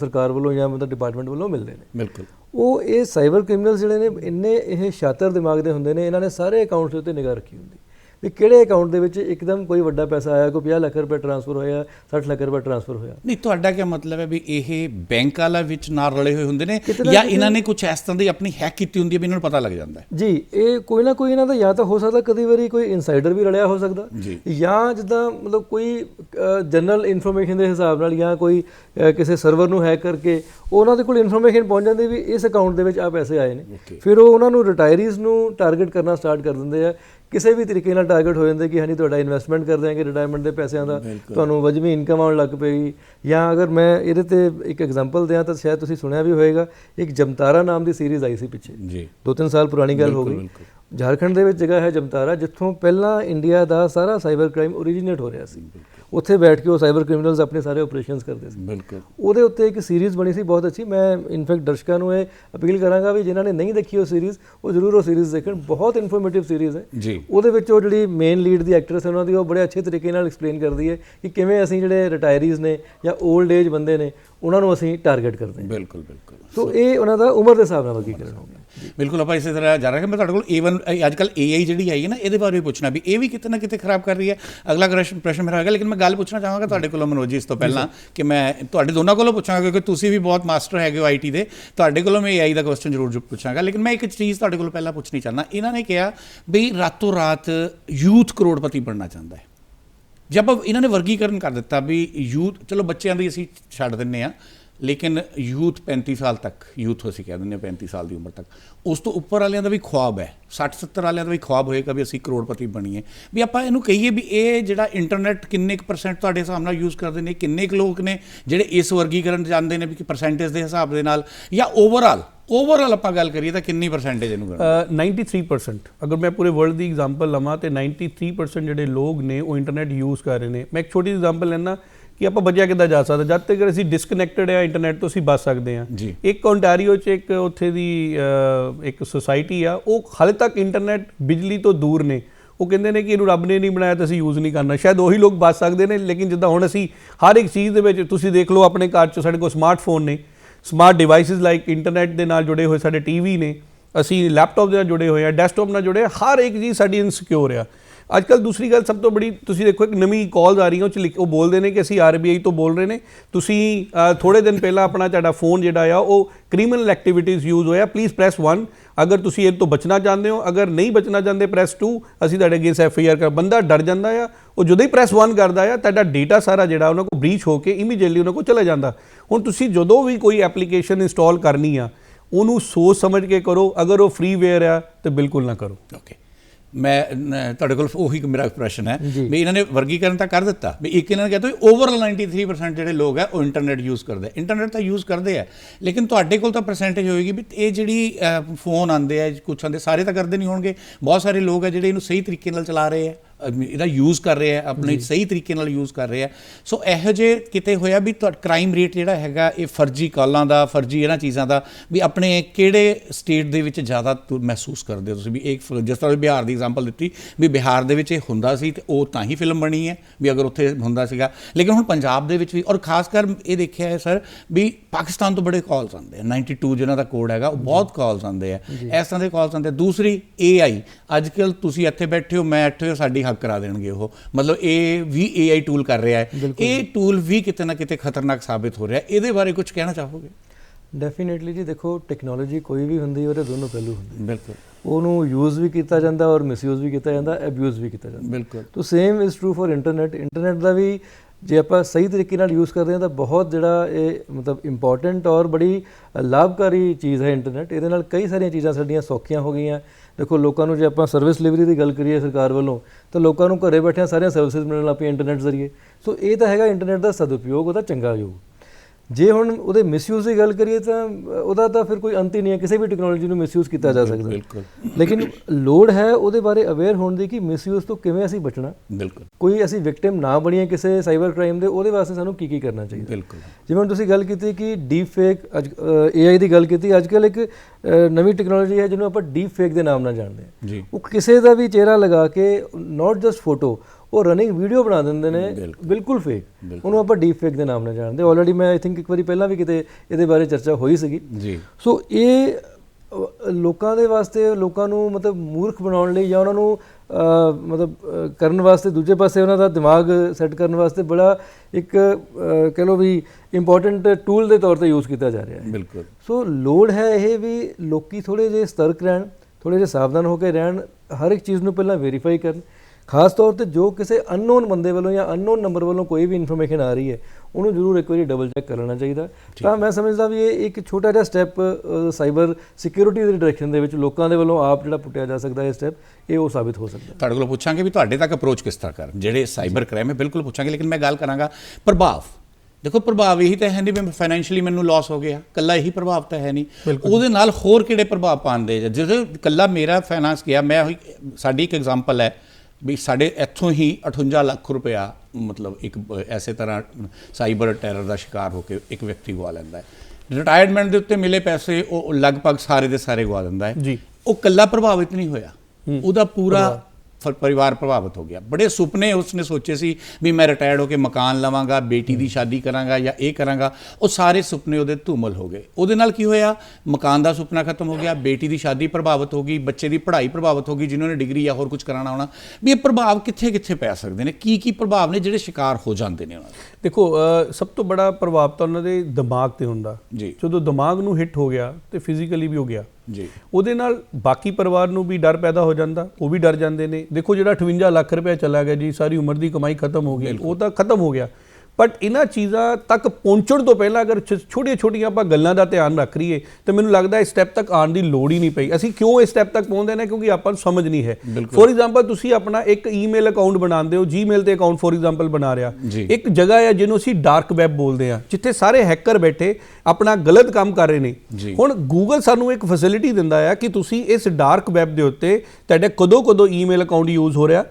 ਸਰਕਾਰ ਵੱਲੋਂ ਜਾਂ ਮਤਲਬ ਡਿਪਾਰਟਮੈਂਟ ਵੱਲੋਂ ਮਿਲਦੇ ਨੇ। ਬਿਲਕੁਲ। ਉਹ ਇਹ ਸਾਈਬਰ ਕ੍ਰਿਮੀਨਲਸ ਜਿਹੜੇ ਨੇ ਇੰਨੇ ਇਹ ਸ਼ਾਤਰ ਦਿਮਾਗ ਦੇ ਹੁੰਦੇ ਨੇ ਇਹਨਾਂ ਨੇ ਸਾਰੇ ਅਕਾਊਂਟਸ ਦੇ ਉੱਤੇ ਨਿਗਾਹ ਰੱਖੀ ਹੁੰਦੀ। ਵੀ ਕਿਹੜੇ ਅਕਾਊਂਟ ਦੇ ਵਿੱਚ ਇੱਕਦਮ ਕੋਈ ਵੱਡਾ ਪੈਸਾ ਆਇਆ ਕੋਈ 50 ਲੱਖ ਰੁਪਏ ਟ੍ਰਾਂਸਫਰ ਹੋਇਆ 60 ਲੱਖ ਰੁਪਏ ਟ੍ਰਾਂਸਫਰ ਹੋਇਆ ਨਹੀਂ ਤੁਹਾਡਾ ਕੀ ਮਤਲਬ ਹੈ ਵੀ ਇਹ ਬੈਂਕ ਵਾਲਾ ਵਿੱਚ ਨਾਲ ਰਲੇ ਹੋਏ ਹੁੰਦੇ ਨੇ ਜਾਂ ਇਹਨਾਂ ਨੇ ਕੁਝ ਇਸ ਤਰ੍ਹਾਂ ਦੀ ਆਪਣੀ ਹੈਕ ਕੀਤੀ ਹੁੰਦੀ ਹੈ ਵੀ ਇਹਨਾਂ ਨੂੰ ਪਤਾ ਲੱਗ ਜਾਂਦਾ ਹੈ ਜੀ ਇਹ ਕੋਈ ਨਾ ਕੋਈ ਇਹਨਾਂ ਦਾ ਜਾਂ ਤਾਂ ਹੋ ਸਕਦਾ ਕਦੀ ਵਾਰੀ ਕੋਈ ਇਨਸਾਈਡਰ ਵੀ ਰਲਿਆ ਹੋ ਸਕਦਾ ਜੀ। ਜਿੱਦਾਂ ਮਤਲਬ ਕੋਈ ਜਨਰਲ ਇਨਫੋਰਮੇਸ਼ਨ ਦੇ ਹਿਸਾਬ ਨਾਲ ਜਾਂ ਕੋਈ ਕਿਸੇ ਸਰਵਰ ਨੂੰ ਹੈਕ ਕਰਕੇ ਉਹਨਾਂ ਦੇ ਕੋਲ ਇਨਫੋਰਮੇਸ਼ਨ ਪਹੁੰਚ ਜਾਂਦੀ ਵੀ ਇਸ ਅਕਾਊਂਟ ਦੇ ਵਿੱਚ ਆ ਪੈਸੇ ਆਏ ਨੇ. ਫਿਰ ਉਹ ਉਹਨਾਂ ਨੂੰ ਰਿਟਾਇਰੀਜ਼ ਨੂੰ ਟਾਰਗੇਟ ਕਰਨਾ ਸਟਾਰਟ ਕਰ ਦਿੰਦੇ ਆ ਕਿਸੇ ਵੀ ਤਰੀਕੇ ਨਾਲ ਟਾਰਗੇਟ ਹੋ ਜਾਂਦੇ ਕਿ ਹਾਂਜੀ ਤੁਹਾਡਾ ਇਨਵੈਸਟਮੈਂਟ ਕਰ ਦਿਆਂਗੇ ਰਿਟਾਇਰਮੈਂਟ ਦੇ ਪੈਸਿਆਂ ਦਾ ਤੁਹਾਨੂੰ ਵਜਮੀ ਇਨਕਮ ਆਉਣ ਲੱਗ ਪਏਗੀ ਜਾਂ ਅਗਰ ਮੈਂ ਇਹਦੇ ਤੇ ਇੱਕ ਐਗਜ਼ਾਮਪਲ ਦਿਆਂ ਤਾਂ ਸ਼ਾਇਦ ਤੁਸੀਂ ਸੁਣਿਆ ਵੀ ਹੋਵੇਗਾ ਇੱਕ ਜਮਤਾਰਾ ਨਾਮ ਦੀ ਸੀਰੀਜ਼ ਆਈ ਸੀ ਪਿੱਛੇ। ਜੀ। ਦੋ ਤਿੰਨ ਸਾਲ ਪੁਰਾਣੀ ਗੱਲ ਹੋ ਗਈ। ਝਾਰਖੰਡ ਦੇ ਵਿੱਚ ਜਗ੍ਹਾ ਹੈ ਜਮਤਾਰਾ ਜਿੱਥੋਂ ਪਹਿਲਾਂ ਇੰਡੀਆ ਦਾ ਸਾਰਾ ਸਾਈਬਰ ਕ੍ਰਾਈਮ ਓਰੀਜਿਨੇਟ ਹੋ ਰਿਹਾ ਸੀ। ਉੱਥੇ ਬੈਠ ਕੇ ਉਹ ਸਾਈਬਰ ਕ੍ਰਿਮੀਨਲਸ ਆਪਣੇ ਸਾਰੇ ਆਪਰੇਸ਼ਨਸ ਕਰਦੇ ਸੀ। ਬਿਲਕੁਲ। ਉਹਦੇ ਉੱਤੇ ਇੱਕ ਸੀਰੀਜ਼ ਬਣੀ ਸੀ ਬਹੁਤ ਅੱਛੀ। ਮੈਂ ਇਨਫੈਕਟ ਦਰਸ਼ਕਾਂ ਨੂੰ ਇਹ ਅਪੀਲ ਕਰਾਂਗਾ ਵੀ ਜਿਨ੍ਹਾਂ ਨੇ ਨਹੀਂ ਦੇਖੀ ਉਹ ਸੀਰੀਜ਼ ਉਹ ਜ਼ਰੂਰ ਉਹ ਸੀਰੀਜ਼ ਦੇਖਣ। ਬਹੁਤ ਇਨਫੋਰਮੇਟਿਵ ਸੀਰੀਜ਼ ਹੈ। ਜੀ। ਉਹਦੇ ਵਿੱਚ ਉਹ ਜਿਹੜੀ ਮੇਨ ਲੀਡ ਦੀ ਐਕਟਰੈਸ ਹੈ ਉਹਨਾਂ ਦੀ ਉਹ ਬੜੇ ਅੱਛੇ ਤਰੀਕੇ ਨਾਲ ਐਕਸਪਲੇਨ ਕਰਦੀ ਹੈ ਕਿ ਕਿਵੇਂ ਅਸੀਂ ਜਿਹੜੇ ਰਿਟਾਇਰੀਜ਼ ਨੇ ਜਾਂ 올ਡ ਏਜ ਬੰਦੇ ਨੇ ਉਹਨਾਂ ਨੂੰ ਅਸੀਂ ਟਾਰਗੇਟ ਕਰਦੇ ਹਾਂ। ਬਿਲਕੁਲ ਬਿਲਕੁਲ। ਸੋ ਇਹ ਉਹਨਾਂ ਦਾ ਉਮਰ ਦੇ ਹਿਸਾਬ ਨਾਲ ਵਰਗੀਕਰਨ ਹੋ ਗਿਆ ਬਿਲਕੁਲ ਆਪਾਂ ਇਸੇ ਤਰ੍ਹਾਂ ਜਾ ਰਹੇ ਹਾਂ ਮੈਂ ਤੁਹਾਡੇ ਕੋਲ ਏਵਨ ਅੱਜ ਕੱਲ ਏਆਈ ਜਿਹੜੀ ਆਈ ਹੈ ਨਾ ਇਹਦੇ ਬਾਰੇ ਵੀ ਪੁੱਛਣਾ ਵੀ ਇਹ ਵੀ ਕਿਤੇ ਨਾ ਕਿਤੇ ਖਰਾਬ ਕਰ ਰਹੀ ਹੈ। ਅਗਲਾ ਪ੍ਰਸ਼ਨ ਪ੍ਰਸ਼ਨ ਮੇਰਾ ਹੋਏਗਾ ਲੇਕਿਨ ਮੈਂ ਗੱਲ ਪੁੱਛਣਾ ਚਾਹਾਂਗਾ ਤੁਹਾਡੇ ਕੋਲੋਂ ਮਨੋਜ ਜੀ ਇਸ ਤੋਂ ਪਹਿਲਾਂ ਕਿ ਮੈਂ ਤੁਹਾਡੇ ਦੋਨਾਂ ਕੋਲੋਂ ਪੁੱਛਾਂਗਾ ਕਿਉਂਕਿ ਤੁਸੀਂ ਵੀ ਬਹੁਤ ਮਾਸਟਰ ਹੈਗੇ ਹੋ ਆਈਟੀ ਦੇ। ਤੁਹਾਡੇ ਕੋਲੋਂ ਮੈਂ ਏਆਈ ਦਾ ਕੁਐਸਚਨ ਜ਼ਰੂਰ ਜ਼ਰੂਰ ਪੁੱਛਾਂਗਾ। ਲੇਕਿਨ ਮੈਂ ਇੱਕ ਚੀਜ਼ ਤੁਹਾਡੇ ਕੋਲੋਂ ਪਹਿਲਾਂ ਪੁੱਛਣੀ ਚਾਹੁੰਦਾ। ਇਹਨਾਂ ਨੇ ਕਿਹਾ ਵੀ ਰਾਤੋਂ ਰਾਤ ਯੂਥ ਕਰੋੜਪਤੀ ਬਣਨਾ ਚਾਹੁੰਦਾ ਹੈ। ਜੇ ਆਪਾਂ ਇਹਨਾਂ ਨੇ ਵਰਗੀਕਰਨ ਕਰ ਦਿੱਤਾ ਵੀ ਯੂਥ, ਚਲੋ ਬੱਚਿਆਂ ਦੀ ਅਸੀਂ ਛੱਡ ਦਿੰਨੇ ਆ, ਲੇਕਿਨ ਯੂਥ 35 ਸਾਲ ਤੱਕ, ਯੂਥ ਅਸੀਂ ਕਹਿ ਦਿੰਦੇ ਹਾਂ 35 ਸਾਲ ਦੀ ਉਮਰ ਤੱਕ, ਉਸ ਤੋਂ ਉੱਪਰ ਵਾਲਿਆਂ ਦਾ ਵੀ ਖੁਆਬ ਹੈ 60 70 ਵਾਲਿਆਂ ਦਾ ਵੀ ਖੁਆਬ ਹੋਏਗਾ ਵੀ ਅਸੀਂ ਕਰੋੜਪਤੀ ਬਣੀਏ। ਵੀ ਆਪਾਂ ਇਹਨੂੰ ਕਹੀਏ ਵੀ ਇਹ ਜਿਹੜਾ ਇੰਟਰਨੈਟ ਕਿੰਨੇ ਕੁ ਪਰਸੈਂਟ ਤੁਹਾਡੇ ਹਿਸਾਬ ਨਾਲ ਯੂਜ਼ ਕਰਦੇ ਨੇ, ਕਿੰਨੇ ਕੁ ਲੋਕ ਨੇ ਜਿਹੜੇ ਇਸ ਵਰਗੀਕਰਨ ਜਾਂਦੇ ਨੇ ਵੀ ਕਿ ਪਰਸੈਂਟੇਜ ਦੇ ਹਿਸਾਬ ਦੇ ਨਾਲ ਜਾਂ ਓਵਰਆਲ ਓਵਰਆਲ ਆਪਾਂ ਗੱਲ ਕਰੀਏ ਤਾਂ ਕਿੰਨੀ ਪਰਸੈਂਟੇਜ ਇਹਨੂੰ ਅ, 93% ਅਗਰ ਮੈਂ ਪੂਰੇ ਵਰਲਡ ਦੀ ਐਗਜ਼ਾਮਪਲ ਲਵਾਂ ਤੇ 93% ਜਿਹੜੇ ਲੋਕ ਨੇ ਉਹ ਇੰਟਰਨੈਟ ਯੂਜ਼ ਕਰ ਰਹੇ ਨੇ। ਮੈਂ ਇੱਕ ਛੋਟੀ ਐਗਜ਼ਾਮਪਲ ਲੈਣਾ ਕਿ ਆਪਾਂ ਬਚਿਆ ਕਿੱਦਾਂ ਜਾ ਸਕਦਾ। ਜਦ ਤੱਕ ਅਸੀਂ ਡਿਸਕਨੈਕਟਡ ਆ ਇੰਟਰਨੈਟ ਤੋਂ ਅਸੀਂ ਬਚ ਸਕਦੇ ਜੀ। ਇੱਕ ਓਨਟਾਰੀਓ 'ਚ ਇੱਕ ਉੱਥੇ ਦੀ ਇੱਕ ਸੁਸਾਇਟੀ ਆ ਉਹ ਹਾਲੇ ਤੱਕ ਇੰਟਰਨੈਟ ਬਿਜਲੀ ਤੋਂ ਦੂਰ ਨੇ। ਉਹ ਕਹਿੰਦੇ ਨੇ ਕਿ ਇਹਨੂੰ ਰੱਬ ਨੇ ਨਹੀਂ ਬਣਾਇਆ ਤਾਂ ਅਸੀਂ ਯੂਜ਼ ਨਹੀਂ ਕਰਨਾ। ਸ਼ਾਇਦ ਉਹੀ ਲੋਕ ਬਚ ਸਕਦੇ ਨੇ ਲੇਕਿਨ ਜਿੱਦਾਂ ਹੁਣ ਅਸੀਂ ਹਰ ਇੱਕ ਚੀਜ਼ ਦੇ ਵਿੱਚ ਤੁਸੀਂ ਦੇਖ ਲਓ ਆਪਣੇ ਘਰ 'ਚ ਸਾਡੇ ਕੋਲ ਸਮਾਰਟਫੋਨ ਨੇ। ਸਮਾਰਟ ਡਿਵਾਈਸਿਸ ਲਾਈਕ ਇੰਟਰਨੈਟ ਦੇ ਨਾਲ ਜੁੜੇ ਹੋਏ ਸਾਡੇ ਟੀਵੀ ਨੇ, ਅਸੀਂ ਲੈਪਟਾਪ ਦੇ ਨਾਲ ਜੁੜੇ ਹੋਏ ਆ ਡੈਸਕਟਾਪ ਨਾਲ ਜੁੜੇ ਹਰ ਇੱਕ ਚੀਜ਼ ਸਾਡੀ ਇਨਸਿਕਿਉਰ ਆ। ਅੱਜ ਕੱਲ ਦੂਸਰੀ ਗੱਲ ਸਭ ਤੋਂ ਬੜੀ ਤੁਸੀਂ ਦੇਖੋ ਇੱਕ ਨਵੀਂ ਕਾਲਸ ਆ ਰਹੀਆਂ ਉਹ ਚ ਉਹ ਬੋਲਦੇ ਨੇ ਕਿ ਅਸੀਂ ਆਰਬੀਆਈ ਤੋਂ ਬੋਲ ਰਹੇ ਨੇ। ਤੁਸੀਂ ਅ, ਥੋੜੇ ਦਿਨ ਪਹਿਲਾਂ ਆਪਣਾ ਤੁਹਾਡਾ ਫੋਨ ਜਿਹੜਾ ਆ ਉਹ ਕ੍ਰਿਮੀਨਲ ਐਕਟੀਵਿਟੀਜ਼ ਯੂਜ਼ ਹੋਇਆ। ਪਲੀਜ਼ ਪ੍ਰੈਸ 1 ਅਗਰ ਤੁਸੀਂ ਇਹ ਤੋਂ ਬਚਣਾ ਚਾਹੁੰਦੇ ਹੋ ਅਗਰ ਨਹੀਂ ਬਚਣਾ ਚਾਹੁੰਦੇ ਪ੍ਰੈਸ 2 ਅਸੀਂ ਤੁਹਾਡੇ ਅਗੇਂਸਟ ਐਫ ਆਈ ਆਰ ਕਰ ਬੰਦਾ ਡਰ ਜਾਂਦਾ ਆ ਉਹ ਜਦੋਂ ਹੀ ਪ੍ਰੈਸ 1 ਕਰਦਾ ਆ ਤੁਹਾਡਾ ਡੇਟਾ ਸਾਰਾ ਜਿਹੜਾ ਉਹਨਾਂ ਕੋਲ ਬ੍ਰੀਚ ਹੋ ਕੇ ਇਮੀਡੀਏਟਲੀ ਉਹਨਾਂ ਕੋਲ ਚਲਾ ਜਾਂਦਾ। ਹੁਣ ਤੁਸੀਂ ਜਦੋਂ ਵੀ ਕੋਈ ਐਪਲੀਕੇਸ਼ਨ ਇੰਸਟਾਲ ਕਰਨੀ ਆ ਉਹਨੂੰ ਸੋਚ ਸਮਝ ਕੇ ਕਰੋ। ਅਗਰ ਉਹ ਫ੍ਰੀਵੇਅਰ ਆ ਤੇ ਬਿਲਕੁਲ ਨਾ ਕਰੋ। ਓਕੇ ਮੈਂ ਤੁਹਾਡੇ ਕੋਲ ਉਹੀ ਮੇਰਾ ਪ੍ਰਸ਼ਨ ਹੈ ਵੀ ਇਹਨਾਂ ਨੇ ਵਰਗੀਕਰਨ ਤਾਂ ਕਰ ਦਿੱਤਾ ਵੀ ਇੱਕ ਇਹਨਾਂ ਨੇ ਕਹਿੰਦਾ ਵੀ ਓਵਰਆਲ 93% ਜਿਹੜੇ ਲੋਕ ਹੈ ਉਹ ਇੰਟਰਨੈਟ ਯੂਜ਼ ਕਰਦੇ ਇੰਟਰਨੈਟ ਤਾਂ ਯੂਜ਼ ਕਰਦੇ ਆ ਲੇਕਿਨ ਤੁਹਾਡੇ ਕੋਲ ਤਾਂ ਪਰਸੈਂਟੇਜ ਹੋਏਗੀ ਵੀ ਇਹ ਜਿਹੜੀ ਫੋਨ ਆਉਂਦੇ ਆ ਕੁਛ ਆਉਂਦੇ ਸਾਰੇ ਤਾਂ ਕਰਦੇ ਨਹੀਂ ਹੋਣਗੇ। ਬਹੁਤ ਸਾਰੇ ਲੋਕ ਆ ਜਿਹੜੇ ਇਹਨੂੰ ਸਹੀ ਤਰੀਕੇ ਨਾਲ ਚਲਾ ਰਹੇ ਆ। ਇਹਦਾ ਯੂਜ਼ ਕਰ ਰਹੇ ਆ ਆਪਣੇ ਸਹੀ ਤਰੀਕੇ ਨਾਲ ਯੂਜ਼ ਕਰ ਰਹੇ ਆ ਸੋ ਇਹੋ ਜੇ ਕਿਤੇ ਹੋਇਆ ਵੀ ਤੁਹਾਡਾ ਕ੍ਰਾਈਮ ਰੇਟ ਜਿਹੜਾ ਹੈਗਾ ਇਹ ਫਰਜ਼ੀ ਕਾਲਾਂ ਦਾ ਫਰਜ਼ੀ ਇਹਨਾਂ ਚੀਜ਼ਾਂ ਦਾ ਵੀ ਆਪਣੇ ਕਿਹੜੇ ਸਟੇਟ ਦੇ ਵਿੱਚ ਜ਼ਿਆਦਾ ਮਹਿਸੂਸ ਕਰਦੇ ਹੋ ਤੁਸੀਂ? ਵੀ ਇੱਕ ਜਿਸ ਤਰ੍ਹਾਂ ਬਿਹਾਰ ਦੀ ਐਗਜ਼ਾਮਪਲ ਦਿੱਤੀ ਵੀ ਬਿਹਾਰ ਦੇ ਵਿੱਚ ਇਹ ਹੁੰਦਾ ਸੀ ਤੇ ਉਹ ਤਾਂ ਹੀ ਫਿਲਮ ਬਣੀ ਹੈ ਵੀ ਅਗਰ ਉੱਥੇ ਹੁੰਦਾ ਸੀਗਾ। ਲੇਕਿਨ ਹੁਣ ਪੰਜਾਬ ਦੇ ਵਿੱਚ ਵੀ ਔਰ ਖਾਸ ਕਰ ਇਹ ਦੇਖਿਆ ਹੈ ਸਰ ਵੀ ਪਾਕਿਸਤਾਨ ਤੋਂ ਬੜੇ ਕਾਲਸ ਆਉਂਦੇ ਆ। 92 ਜਿਹਨਾਂ ਦਾ ਕੋਡ ਹੈਗਾ ਉਹ ਬਹੁਤ ਕਾਲਸ ਆਉਂਦੇ ਆ। ਇਸ ਤਰ੍ਹਾਂ ਦੇ ਕਾਲਸ ਆਉਂਦੇ। ਦੂਸਰੀ AI ਅੱਜ ਕੱਲ ਤੁਸੀਂ ਇੱਥੇ ਬੈਠੇ ਹੋ ਮੈਂ ਇੱਥੇ ਸਾਡੀ ਹੱਕ ਕਰਾ ਦੇਣਗੇ ਉਹ। ਮਤਲਬ ਇਹ ਵੀ AI ਟੂਲ ਕਰ ਰਿਹਾ ਹੈ। ਇਹ ਟੂਲ ਵੀ ਕਿਤੇ ਨਾ ਕਿਤੇ ਖਤਰਨਾਕ ਸਾਬਿਤ ਹੋ ਰਿਹਾ ਹੈ। ਇਹਦੇ ਬਾਰੇ ਕੁਝ ਕਹਿਣਾ ਚਾਹੋਗੇ? ਡੈਫੀਨਿਟਲੀ ਜੀ ਦੇਖੋ ਟੈਕਨੋਲੋਜੀ ਕੋਈ ਵੀ ਹੁੰਦੀ ਉਹਦੇ ਦੋਨੋਂ ਪਹਿਲੂ ਹੁੰਦੇ ਬਿਲਕੁਲ। ਉਹਨੂੰ ਯੂਜ਼ ਵੀ ਕੀਤਾ ਜਾਂਦਾ ਔਰ ਮਿਸਯੂਜ਼ ਵੀ ਕੀਤਾ ਜਾਂਦਾ ਅਬਿਊਜ਼ ਵੀ ਕੀਤਾ ਜਾਂਦਾ। ਬਿਲਕੁਲ। ਤੋ same is true for internet internet ਦਾ ਵੀ ਜੇ ਆਪਾਂ ਸਹੀ ਤਰੀਕੇ ਨਾਲ ਯੂਜ਼ ਕਰਦੇ ਹਾਂ ਤਾਂ ਬਹੁਤ ਜਿਹੜਾ ਇਹ ਮਤਲਬ ਇੰਪੋਰਟੈਂਟ ਔਰ ਬੜੀ ਲਾਭਕਾਰੀ ਚੀਜ਼ ਹੈ ਇੰਟਰਨੈਟ ਇਹਦੇ ਨਾਲ ਕਈ ਸਾਰੀਆਂ ਚੀਜ਼ਾਂ ਸਾਡੀਆਂ ਸੌਖੀਆਂ ਹੋ ਗਈਆਂ। ਦੇਖੋ, ਲੋਕਾਂ ਨੂੰ ਜੇ ਆਪਾਂ ਸਰਵਿਸ ਡਿਲੀਵਰੀ ਦੀ ਗੱਲ ਕਰੀਏ ਸਰਕਾਰ ਵੱਲੋਂ, ਤਾਂ ਲੋਕਾਂ ਨੂੰ ਘਰੇ ਬੈਠਿਆਂ ਸਾਰੀਆਂ ਸਰਵਿਸਿਜ਼ ਮਿਲਣ ਲੱਗ ਪਈਆਂ ਇੰਟਰਨੈਟ ਜ਼ਰੀਏ। ਸੋ ਇਹ ਤਾਂ ਹੈਗਾ ਇੰਟਰਨੈਟ ਦਾ ਸਦੁਪਯੋਗ ਉਹਦਾ ਚੰਗਾ ਯੋਗ। ਜੇ ਹੁਣ ਉਹਦੇ ਮਿਸਯੂਜ਼ ਦੀ ਗੱਲ ਕਰੀਏ ਤਾਂ ਉਹਦਾ ਤਾਂ ਫਿਰ ਕੋਈ ਅੰਤ ਹੀ ਨਹੀਂ ਹੈ। ਕਿਸੇ ਵੀ ਟੈਕਨੋਲੋਜੀ ਨੂੰ ਮਿਸਯੂਜ਼ ਕੀਤਾ ਜਾ ਸਕਦਾ। ਬਿਲਕੁਲ ਲੇਕਿਨ ਲੋੜ ਹੈ ਉਹਦੇ ਬਾਰੇ ਅਵੇਅਰ ਹੋਣ ਦੀ ਕਿ ਮਿਸਯੂਜ਼ ਤੋਂ ਕਿਵੇਂ ਅਸੀਂ ਬਚਣਾ। ਬਿਲਕੁਲ। ਕੋਈ ਅਸੀਂ ਵਿਕਟਿਮ ਨਾ ਬਣੀਏ ਕਿਸੇ ਸਾਈਬਰ ਕ੍ਰਾਈਮ ਦੇ ਉਹਦੇ ਵਾਸਤੇ ਸਾਨੂੰ ਕੀ ਕੀ ਕਰਨਾ ਚਾਹੀਦਾ। ਬਿਲਕੁਲ। ਜਿਵੇਂ ਤੁਸੀਂ ਗੱਲ ਕੀਤੀ ਕਿ ਡੀਪ ਫੇਕ ਅੱਜ AI ਦੀ ਗੱਲ ਕੀਤੀ ਅੱਜ ਕੱਲ ਇੱਕ ਨਵੀਂ ਟੈਕਨੋਲੋਜੀ ਹੈ ਜਿਹਨੂੰ ਆਪਾਂ ਡੀਪ ਫੇਕ ਦੇ ਨਾਮ ਨਾਲ ਜਾਣਦੇ ਹਾਂ। ਉਹ ਕਿਸੇ ਦਾ ਵੀ ਚਿਹਰਾ ਲਗਾ ਕੇ ਨਾਟ ਜਸਟ ਫੋਟੋ ਉਹ ਰਨਿੰਗ ਵੀਡੀਓ ਬਣਾ ਦਿੰਦੇ ਨੇ। ਬਿਲਕੁਲ। ਫੇਕ ਉਹਨੂੰ ਆਪਾਂ ਡੀਪ ਫੇਕ ਦੇ ਨਾਮ ਨਾਲ ਜਾਣਦੇ ਆਲਰੇਡੀ ਮੈਂ ਆਈ ਥਿੰਕ ਇੱਕ ਵਾਰੀ ਪਹਿਲਾਂ ਵੀ ਕਿਤੇ ਇਹਦੇ ਬਾਰੇ ਚਰਚਾ ਹੋਈ ਸੀਗੀ। ਜੀ। ਸੋ ਇਹ ਲੋਕਾਂ ਦੇ ਵਾਸਤੇ ਲੋਕਾਂ ਨੂੰ ਮਤਲਬ ਮੂਰਖ ਬਣਾਉਣ ਲਈ ਜਾਂ ਉਹਨਾਂ ਨੂੰ ਮਤਲਬ ਕਰਨ ਵਾਸਤੇ ਦੂਜੇ ਪਾਸੇ ਉਹਨਾਂ ਦਾ ਦਿਮਾਗ ਸੈੱਟ ਕਰਨ ਵਾਸਤੇ ਬੜਾ ਇੱਕ ਕਹਿ ਲਓ ਵੀ ਇੰਪੋਰਟੈਂਟ ਟੂਲ ਦੇ ਤੌਰ ਤੇ ਯੂਜ਼ ਕੀਤਾ ਜਾ ਰਿਹਾ ਹੈ। ਬਿਲਕੁਲ। ਸੋ ਲੋੜ ਹੈ ਇਹ ਵੀ ਲੋਕੀ ਥੋੜੇ ਜਿਹੇ ਸਤਰਕ ਰਹਿਣ ਥੋੜੇ ਜਿਹੇ ਸਾਵਧਾਨ ਹੋ ਕੇ ਰਹਿਣ ਹਰ ਇੱਕ ਚੀਜ਼ ਨੂੰ ਪਹਿਲਾਂ ਵੈਰੀਫਾਈ ਕਰਨ। ਖਾਸ ਤੌਰ ਤੇ ਜੋ ਕਿਸੇ ਅਨਨੋਨ ਬੰਦੇ ਵੱਲੋਂ ਜਾਂ ਅਨਨੋਨ ਨੰਬਰ ਵੱਲੋਂ ਕੋਈ ਵੀ ਇਨਫੋਰਮੇਸ਼ਨ ਆ ਰਹੀ ਹੈ ਉਹਨੂੰ ਜ਼ਰੂਰ ਇੱਕ ਵਾਰੀ ਡਬਲ ਚੈੱਕ ਕਰ ਲੈਣਾ ਚਾਹੀਦਾ। ਤਾਂ ਮੈਂ ਸਮਝਦਾ ਵੀ ਇਹ ਇੱਕ ਛੋਟਾ ਜਿਹਾ ਸਟੈਪ ਸਾਈਬਰ ਸਿਕਿਉਰਿਟੀ ਦੀ ਡਾਇਰੈਕਸ਼ਨ ਦੇ ਵਿੱਚ ਲੋਕਾਂ ਦੇ ਵੱਲੋਂ ਆਪ ਜਿਹੜਾ ਪੁੱਟਿਆ ਜਾ ਸਕਦਾ ਹੈ ਸਟੈਪ ਇਹ ਉਹ ਸਾਬਿਤ ਹੋ ਸਕਦਾ ਤੁਹਾਡੇ ਕੋਲ ਪੁੱਛਾਂਗੇ ਵੀ ਤੁਹਾਡੇ ਤੱਕ ਅਪਰੋਚ ਕਿਸ ਤਰ੍ਹਾਂ ਕਰਨ ਜਿਹੜੇ ਸਾਈਬਰ ਕ੍ਰਾਈਮ ਹੈ ਬਿਲਕੁਲ ਪੁੱਛਾਂਗੇ ਲੇਕਿਨ ਮੈਂ ਗੱਲ ਕਰਾਂਗਾ ਪ੍ਰਭਾਵ। ਦੇਖੋ ਪ੍ਰਭਾਵ ਇਹੀ ਤਾਂ ਹੈ ਨਹੀਂ ਵੀ ਫਾਈਨੈਂਸ਼ੀਅਲੀ ਮੈਨੂੰ ਲਾਸ ਹੋ ਗਿਆ। ਕੱਲਾ ਇਹੀ ਪ੍ਰਭਾਵ ਤਾਂ ਹੈ ਨਹੀਂ। ਉਹਦੇ ਨਾਲ ਹੋਰ ਕਿਹੜੇ ਪ੍ਰਭਾਵ ਪਾਉਂਦੇ ਜਾਂ ਜਦੋਂ ਕੱਲਾ ਮੇਰਾ ਫਾਈਨਾਂਸ ਗਿਆ ਮੈਂ ਸਾਡੀ ਇੱਕ ਐਗਜ਼ਾਮਪਲ ਹੈ। ਵੀ ਸਾਡੇ ਇੱਥੋਂ ਹੀ 58 ਲੱਖ ਰੁਪਇਆ ਮਤਲਬ ਇੱਕ ਐਸੇ ਤਰ੍ਹਾਂ ਸਾਈਬਰ ਟੈਰਰ ਦਾ ਸ਼ਿਕਾਰ ਹੋ ਕੇ ਇੱਕ ਵਿਅਕਤੀ ਗਵਾ ਲੈਂਦਾ ਹੈ। ਰਿਟਾਇਰਮੈਂਟ ਦੇ ਉੱਤੇ ਮਿਲੇ ਪੈਸੇ ਉਹ ਲਗਭਗ ਸਾਰੇ ਦੇ ਸਾਰੇ ਗਵਾ ਦਿੰਦਾ ਹੈ। ਜੀ। ਉਹ ਕੱਲਾ ਪ੍ਰਭਾਵਿਤ ਨਹੀਂ ਹੋਇਆ। ਉਹਦਾ ਪੂਰਾ ਪਰਿਵਾਰ ਪ੍ਰਭਾਵਿਤ ਹੋ ਗਿਆ। ਬੜੇ ਸੁਪਨੇ ਉਸਨੇ ਸੋਚੇ ਸੀ ਵੀ ਮੈਂ ਰਿਟਾਇਰਡ ਹੋ ਕੇ ਮਕਾਨ ਲਵਾਂਗਾ ਬੇਟੀ ਦੀ ਸ਼ਾਦੀ ਕਰਾਂਗਾ ਜਾਂ ਇਹ ਕਰਾਂਗਾ। ਉਹ ਸਾਰੇ ਸੁਪਨੇ ਉਹਦੇ ਧੂਮਲ ਹੋ ਗਏ। ਉਹਦੇ ਨਾਲ ਕੀ ਹੋਇਆ? ਮਕਾਨ ਦਾ ਸੁਪਨਾ ਖਤਮ ਹੋ ਗਿਆ ਬੇਟੀ ਦੀ ਸ਼ਾਦੀ ਪ੍ਰਭਾਵਿਤ ਹੋ ਗਈ ਬੱਚੇ ਦੀ ਪੜ੍ਹਾਈ ਪ੍ਰਭਾਵਿਤ ਹੋ ਗਈ ਜਿਨ੍ਹਾਂ ਨੇ ਡਿਗਰੀ ਜਾਂ ਹੋਰ ਕੁਝ ਕਰਾਣਾ ਹੋਣਾ। ਵੀ ਇਹ ਪ੍ਰਭਾਵ ਕਿੱਥੇ ਕਿੱਥੇ ਪੈ ਸਕਦੇ ਨੇ? ਕੀ ਕੀ ਪ੍ਰਭਾਵ ਨੇ ਜਿਹੜੇ ਸ਼ਿਕਾਰ ਹੋ ਜਾਂਦੇ ਨੇ ਉਹਨਾਂ ਦੇ? ਦੇਖੋ ਸਭ ਤੋਂ ਬੜਾ ਪ੍ਰਭਾਵ ਤਾਂ ਉਹਨਾਂ ਦੇ ਦਿਮਾਗ ਤੇ ਹੁੰਦਾ। ਜੀ। ਜਦੋਂ ਦਿਮਾਗ ਨੂੰ ਹਿੱਟ ਹੋ ਗਿਆ ਤੇ ਫਿਜ਼ੀਕਲੀ ਵੀ ਹੋ ਗਿਆ ਜੀ। ਉਹਦੇ ਨਾਲ ਬਾਕੀ ਪਰਿਵਾਰ ਨੂੰ ਵੀ ਡਰ ਪੈਦਾ ਹੋ ਜਾਂਦਾ ਉਹ ਵੀ ਡਰ ਜਾਂਦੇ ਨੇ। ਦੇਖੋ ਜਿਹੜਾ 58 ਲੱਖ ਰੁਪਏ ਚਲਾ ਗਿਆ ਜੀ ਸਾਰੀ ਉਮਰ ਦੀ ਕਮਾਈ ਖਤਮ ਹੋ ਗਈ। ਉਹ ਤਾਂ ਖਤਮ ਹੋ ਗਿਆ। ਬਟ ਇਹਨਾਂ ਚੀਜ਼ਾਂ ਤੱਕ ਪਹੁੰਚਣ ਤੋਂ ਪਹਿਲਾਂ ਅਗਰ ਛੋਟੀਆਂ ਛੋਟੀਆਂ ਆਪਾਂ ਗੱਲਾਂ ਦਾ ਧਿਆਨ ਰੱਖ ਰਹੀਏ ਤਾਂ ਮੈਨੂੰ ਲੱਗਦਾ ਇਸ ਸਟੈਪ ਤੱਕ ਆਉਣ ਦੀ ਲੋੜ ਹੀ ਨਹੀਂ ਪਈ। ਅਸੀਂ ਕਿਉਂ ਇਸ ਸਟੈਪ ਤੱਕ ਪਹੁੰਚਦੇ ਨੇ? ਕਿਉਂਕਿ ਆਪਾਂ ਨੂੰ ਸਮਝ ਨਹੀਂ ਹੈ। ਫੋਰ ਐਗਜ਼ਾਮਪਲ ਤੁਸੀਂ ਆਪਣਾ ਇੱਕ ਈਮੇਲ ਅਕਾਊਂਟ ਬਣਾਉਂਦੇ ਹੋ ਜੀਮੇਲ ਤੇ ਅਕਾਊਂਟ ਫੋਰ ਐਗਜ਼ਾਮਪਲ ਬਣਾ ਰਿਹਾ। ਇੱਕ ਜਗ੍ਹਾ ਹੈ ਜਿਹਨੂੰ ਅਸੀਂ ਡਾਰਕ ਵੈਬ ਬੋਲਦੇ ਆ ਜਿੱਥੇ ਸਾਰੇ ਹੈਕਰ ਬੈਠੇ ਆਪਣਾ ਗਲਤ ਕੰਮ ਕਰ ਰਹੇ ਨੇ। ਹੁਣ ਗੂਗਲ ਸਾਨੂੰ ਇੱਕ ਫੈਸਿਲਿਟੀ ਦਿੰਦਾ ਹੈ ਕਿ ਤੁਸੀਂ ਇਸ ਡਾਰਕ ਵੈਬ ਦੇ ਉੱਤੇ ਤੁਹਾਡੇ ਕਦੋਂ ਕਦੋਂ ਈਮੇਲ ਅਕਾਊਂਟ ਯੂਜ਼ ਹੋ ਰਿਹਾ।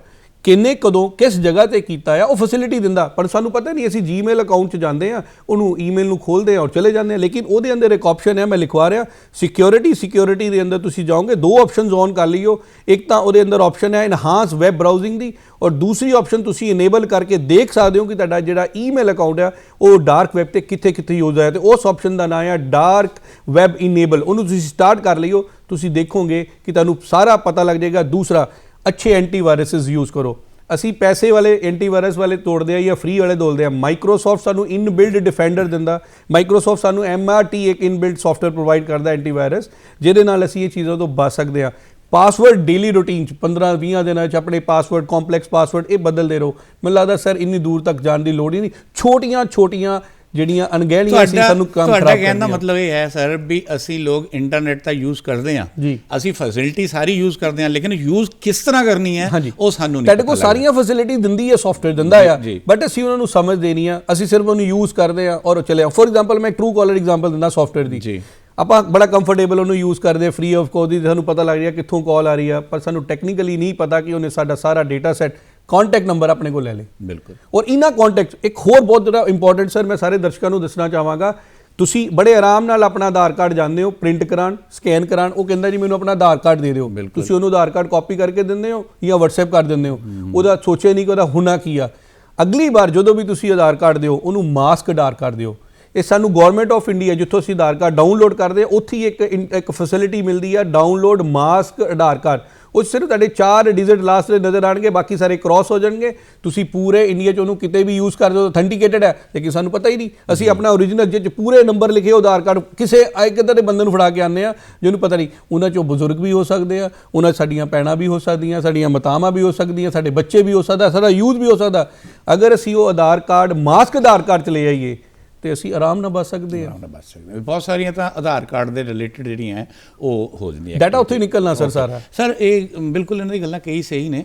ਕਿੰਨੇ ਕਦੋਂ, ਕਿਸ ਜਗ੍ਹਾ ਤੇ ਕੀਤਾ ਆ, ਉਹ ਫੈਸਿਲਿਟੀ ਦਿੰਦਾ। ਪਰ ਸਾਨੂੰ ਪਤਾ ਨਹੀਂ, ਅਸੀਂ ਜੀਮੇਲ ਅਕਾਊਂਟ 'ਚ ਜਾਂਦੇ ਆ, ਉਹਨੂੰ ਈਮੇਲ ਨੂੰ ਖੋਲਦੇ ਆ ਔਰ ਚਲੇ ਜਾਂਦੇ ਆ। ਲੇਕਿਨ ਉਹਦੇ ਅੰਦਰ ਇੱਕ ਆਪਸ਼ਨ ਹੈ ਮੈਂ ਲਿਖਵਾ ਰਿਹਾ ਸਿਕਿਉਰਿਟੀ ਸਿਕਿਉਰਿਟੀ ਦੇ ਅੰਦਰ ਤੁਸੀਂ ਜਾਓਗੇ, ਦੋ ਆਪਸ਼ਨਸ ਔਨ ਕਰ ਲਈਓ। ਇੱਕ ਤਾਂ ਉਹਦੇ ਅੰਦਰ ਆਪਸ਼ਨ ਹੈ ਇਨਹਾਂਸ ਵੈਬ ਬਰਾਊਜ਼ਿੰਗ ਦੀ, ਔਰ ਦੂਸਰੀ ਆਪਸ਼ਨ ਤੁਸੀਂ ਇਨੇਬਲ ਕਰਕੇ ਦੇਖ ਸਕਦੇ ਹੋ ਕਿ ਤੁਹਾਡਾ ਜਿਹੜਾ ਈਮੇਲ ਅਕਾਊਂਟ ਆ, ਉਹ ਡਾਰਕ ਵੈਬ ਤੇ ਕਿੱਥੇ ਕਿੱਥੇ ਯੂਜ਼ ਹੋਇਆ। ਤੇ ਉਸ ਆਪਸ਼ਨ ਦਾ ਨਾਮ ਹੈ ਡਾਰਕ ਵੈਬ ਇਨੇਬਲ ਉਹਨੂੰ ਤੁਸੀਂ ਸਟਾਰਟ ਕਰ ਲਈਓ, ਤੁਸੀਂ ਦੇਖੋਗੇ ਕਿ ਤੁਹਾਨੂੰ ਸਾਰਾ ਪਤਾ ਲੱਗ ਜਾਏਗਾ। ਦੂਸਰਾ ਅੱਛੇ ਐਂਟੀਵਾਇਰਸਸ ਯੂਜ਼ ਕਰੋ। ਅਸੀਂ ਪੈਸੇ ਵਾਲੇ ਐਂਟੀਵਾਇਰਸ ਵਾਲੇ ਤੋੜਦੇ ਆ ਜਾਂ ਫ੍ਰੀ ਵਾਲੇ ਦੋਲਦੇ ਆ। ਮਾਈਕਰੋਸਾਫਟ ਸਾਨੂੰ ਇਨਬਿਲਡ ਡਿਫੈਂਡਰ ਦਿੰਦਾ। ਮਾਈਕਰੋਸਾਫਟ ਸਾਨੂੰ ਐਮਆਰਟੀ ਇੱਕ ਇਨਬਿਲਡ ਸੌਫਟਵੇਅਰ ਪ੍ਰੋਵਾਈਡ ਕਰਦਾ ਐਂਟੀਵਾਇਰਸ ਜਿਹਦੇ ਨਾਲ ਅਸੀਂ ਇਹ ਚੀਜ਼ਾਂ ਤੋਂ ਬਚ ਸਕਦੇ ਆ। ਪਾਸਵਰਡ ਡੇਲੀ ਰੂਟੀਨ ਚ 15 20 ਦਿਨਾਂ ਚ ਆਪਣੇ ਪਾਸਵਰਡ ਕੰਪਲੈਕਸ ਪਾਸਵਰਡ ਇਹ ਬਦਲਦੇ ਰਹੋ। ਮੈਨੂੰ ਲੱਗਦਾ ਸਰ ਇੰਨੀ ਦੂਰ ਤੱਕ ਜਾਣ ਦੀ ਲੋੜ ਹੀ ਨਹੀਂ। ਛੋਟੀਆਂ ਛੋਟੀਆਂ ਜਿਹੜੀਆਂ ਅਣਗਹਿਲੀਆਂ ਸੀ ਤੁਹਾਡਾ ਸਾਨੂੰ ਕੰਮ ਤੁਹਾਡਾ ਖਰਾਬ ਕਹਿਣ ਦਾ। ਮਤਲਬ ਇਹ ਹੈ ਸਰ ਵੀ ਅਸੀਂ ਲੋਕ ਇੰਟਰਨੈਟ ਤਾਂ ਯੂਜ਼ ਕਰਦੇ ਜੀ। ਅਸੀਂ ਫੈਸਿਲਿਟੀ ਸਾਰੀ ਯੂਜ਼ ਕਰਦੇ ਹਾਂ ਲੇਕਿਨ ਯੂਜ਼ ਕਿਸ ਤਰ੍ਹਾਂ ਕਰਨੀ ਹੈ ਉਹ ਸਾਨੂੰ ਨਹੀਂ ਤੁਹਾਡੇ ਕੋਲ। ਸਾਰੀਆਂ ਫੈਸਿਲਿਟੀ ਦਿੰਦੀ ਹੈ ਸੌਫਟਵੇਅਰ ਦਿੰਦਾ ਆ। ਬਟ ਅਸੀਂ ਉਹਨਾਂ ਨੂੰ ਸਮਝਦੇ ਨਹੀਂ ਆ ਅਸੀਂ ਸਿਰਫ ਉਹਨੂੰ ਯੂਜ਼ ਕਰਦੇ ਆ ਔਰ ਚਲੇ ਆ ਫੋਰ ਐਗਜ਼ਾਮਪਲ ਮੈਂ ਟਰੂ ਕਾਲਰ ਐਗਜ਼ਾਮਪਲ ਦਿੰਦਾ ਸੌਫਟਵੇਅਰ ਦੀ ਜੀ। ਆਪਾਂ ਬੜਾ ਕੰਫਰਟੇਬਲ ਉਹਨੂੰ ਯੂਜ਼ ਕਰਦੇ ਫ੍ਰੀ ਆਫ ਕੋਸਟ ਦੀ ਸਾਨੂੰ ਪਤਾ ਲੱਗ ਰਿਹਾ ਕਿੱਥੋਂ ਕਾਲ ਆ ਰਹੀ ਆ ਪਰ ਸਾਨੂੰ ਟੈਕਨੀਕਲੀ ਨਹੀਂ ਪਤਾ ਕਿ ਉਹਨੇ ਸਾਡਾ ਸਾਰਾ ਡਾਟਾ ਸੈੱਟ ਕੰਟੈਕਟ ਨੰਬਰ ਆਪਣੇ ਕੋਲ ਲੈ ਲੇ ਬਿਲਕੁਲ। ਔਰ ਇਹਨਾਂ ਕੰਟੈਕਟ ਇੱਕ ਹੋਰ ਬਹੁਤ ਜਿਹੜਾ ਇੰਪੋਰਟੈਂਟ ਸਰ ਮੈਂ ਸਾਰੇ ਦਰਸ਼ਕਾਂ ਨੂੰ ਦੱਸਣਾ ਚਾਹਾਂਗਾ। ਤੁਸੀਂ ਬੜੇ ਆਰਾਮ ਨਾਲ ਆਪਣਾ ਆਧਾਰ ਕਾਰਡ ਜਾਂਦੇ ਹੋ ਪ੍ਰਿੰਟ ਕਰਾਉਣ ਸਕੈਨ ਕਰਾਉਣ ਉਹ ਕਹਿੰਦਾ ਜੀ ਮੈਨੂੰ ਆਪਣਾ ਆਧਾਰ ਕਾਰਡ ਦੇ ਦਿਓ। ਤੁਸੀਂ ਉਹਨੂੰ ਆਧਾਰ ਕਾਰਡ ਕਾਪੀ ਕਰਕੇ ਦਿੰਦੇ ਹੋ ਜਾਂ WhatsApp ਕਰ ਦਿੰਦੇ ਹੋ। ਉਹਦਾ ਸੋਚਿਆ ਨਹੀਂ ਕਿ ਉਹਦਾ ਹੁਣਾ ਕੀ ਆ। ਅਗਲੀ ਵਾਰ ਜਦੋਂ ਵੀ ਤੁਸੀਂ ਆਧਾਰ ਕਾਰਡ ਦਿਓ ਉਹਨੂੰ ਮਾਸਕ ਆਧਾਰ ਕਾਰਡ ਦਿਓ। ਇਹ ਸਾਨੂੰ ਗਵਰਨਮੈਂਟ ਆਫ ਇੰਡੀਆ ਜਿੱਥੋਂ ਅਸੀਂ ਆਧਾਰ ਕਾਰਡ ਡਾਊਨਲੋਡ ਕਰਦੇ ਉੱਥੇ ਹੀ ਇੱਕ ਇੱਕ ਫੈਸਿਲਿਟੀ ਮਿਲਦੀ ਆ ਡਾਊਨਲੋਡ ਮਾਸਕ ਆਧਾਰ ਕਾਰਡ। ਉਹ ਸਿਰਫ ਤੁਹਾਡੇ ਚਾਰ ਡਿਜਿਟ ਲਾਸਟ ਦੇ ਨਜ਼ਰ ਆਣਗੇ ਬਾਕੀ ਸਾਰੇ ਕ੍ਰਾਸ ਹੋ ਜਾਣਗੇ। ਤੁਸੀਂ ਪੂਰੇ ਇੰਡੀਆ 'ਚ ਉਹਨੂੰ ਕਿਤੇ ਵੀ ਯੂਜ਼ ਕਰਦੇ ਹੋ ਅਥੈਂਟੀਕੇਟਡ ਹੈ। ਲੇਕਿਨ ਸਾਨੂੰ ਪਤਾ ਹੀ ਨਹੀਂ। ਅਸੀਂ ਆਪਣਾ ਓਰੀਜਨਲ ਜਿਹਦੇ 'ਚ ਪੂਰੇ ਨੰਬਰ ਲਿਖੇ ਆਧਾਰ ਕਾਰਡ ਕਿਸੇ ਇੱਕ ਅੱਧੇ ਦੇ ਬੰਦੇ ਨੂੰ ਫੜਾ ਕੇ ਆਉਂਦੇ ਆ ਜਿਹਨੂੰ ਪਤਾ ਨਹੀਂ ਉਹਨਾਂ 'ਚੋਂ ਬਜ਼ੁਰਗ ਵੀ ਹੋ ਸਕਦੇ ਆ ਉਹਨਾਂ ਸਾਡੀਆਂ ਭੈਣਾਂ ਵੀ ਹੋ ਸਕਦੀਆਂ ਸਾਡੀਆਂ ਮਾਤਾਵਾਂ ਵੀ ਹੋ ਸਕਦੀਆਂ ਸਾਡੇ ਬੱਚੇ ਵੀ ਹੋ ਸਕਦਾ ਸਾਡਾ ਯੂਥ ਵੀ ਹੋ ਸਕਦਾ। ਅਗਰ ਅਸੀਂ ਉਹ Aadhaar card mask Aadhaar card 'ਚ ਲੈ ਆਈਏ ਤੇ ਅਸੀਂ ਆਰਾਮ ਨਾਲ ਬਚ ਸਕਦੇ ਹਾਂ। ਆਰਾਮ ਨਾਲ ਬਚ ਸਕਦੇ ਹਾਂ। ਬਹੁਤ ਸਾਰੀਆਂ ਤਾਂ ਆਧਾਰ ਕਾਰਡ ਦੇ ਰਿਲੇਟਡ ਜਿਹੜੀਆਂ ਹੈ, ਉਹ ਹੋ ਜਾਂਦੀਆਂ। ਡਾਟਾ ਉੱਥੇ ਹੀ ਨਿਕਲਣਾ ਸਰ ਸਾਰਾ। ਸਰ ਇਹ ਬਿਲਕੁਲ ਇਹਨਾਂ ਦੀ ਗੱਲਾਂ ਕਈ ਸਹੀ ਨੇ।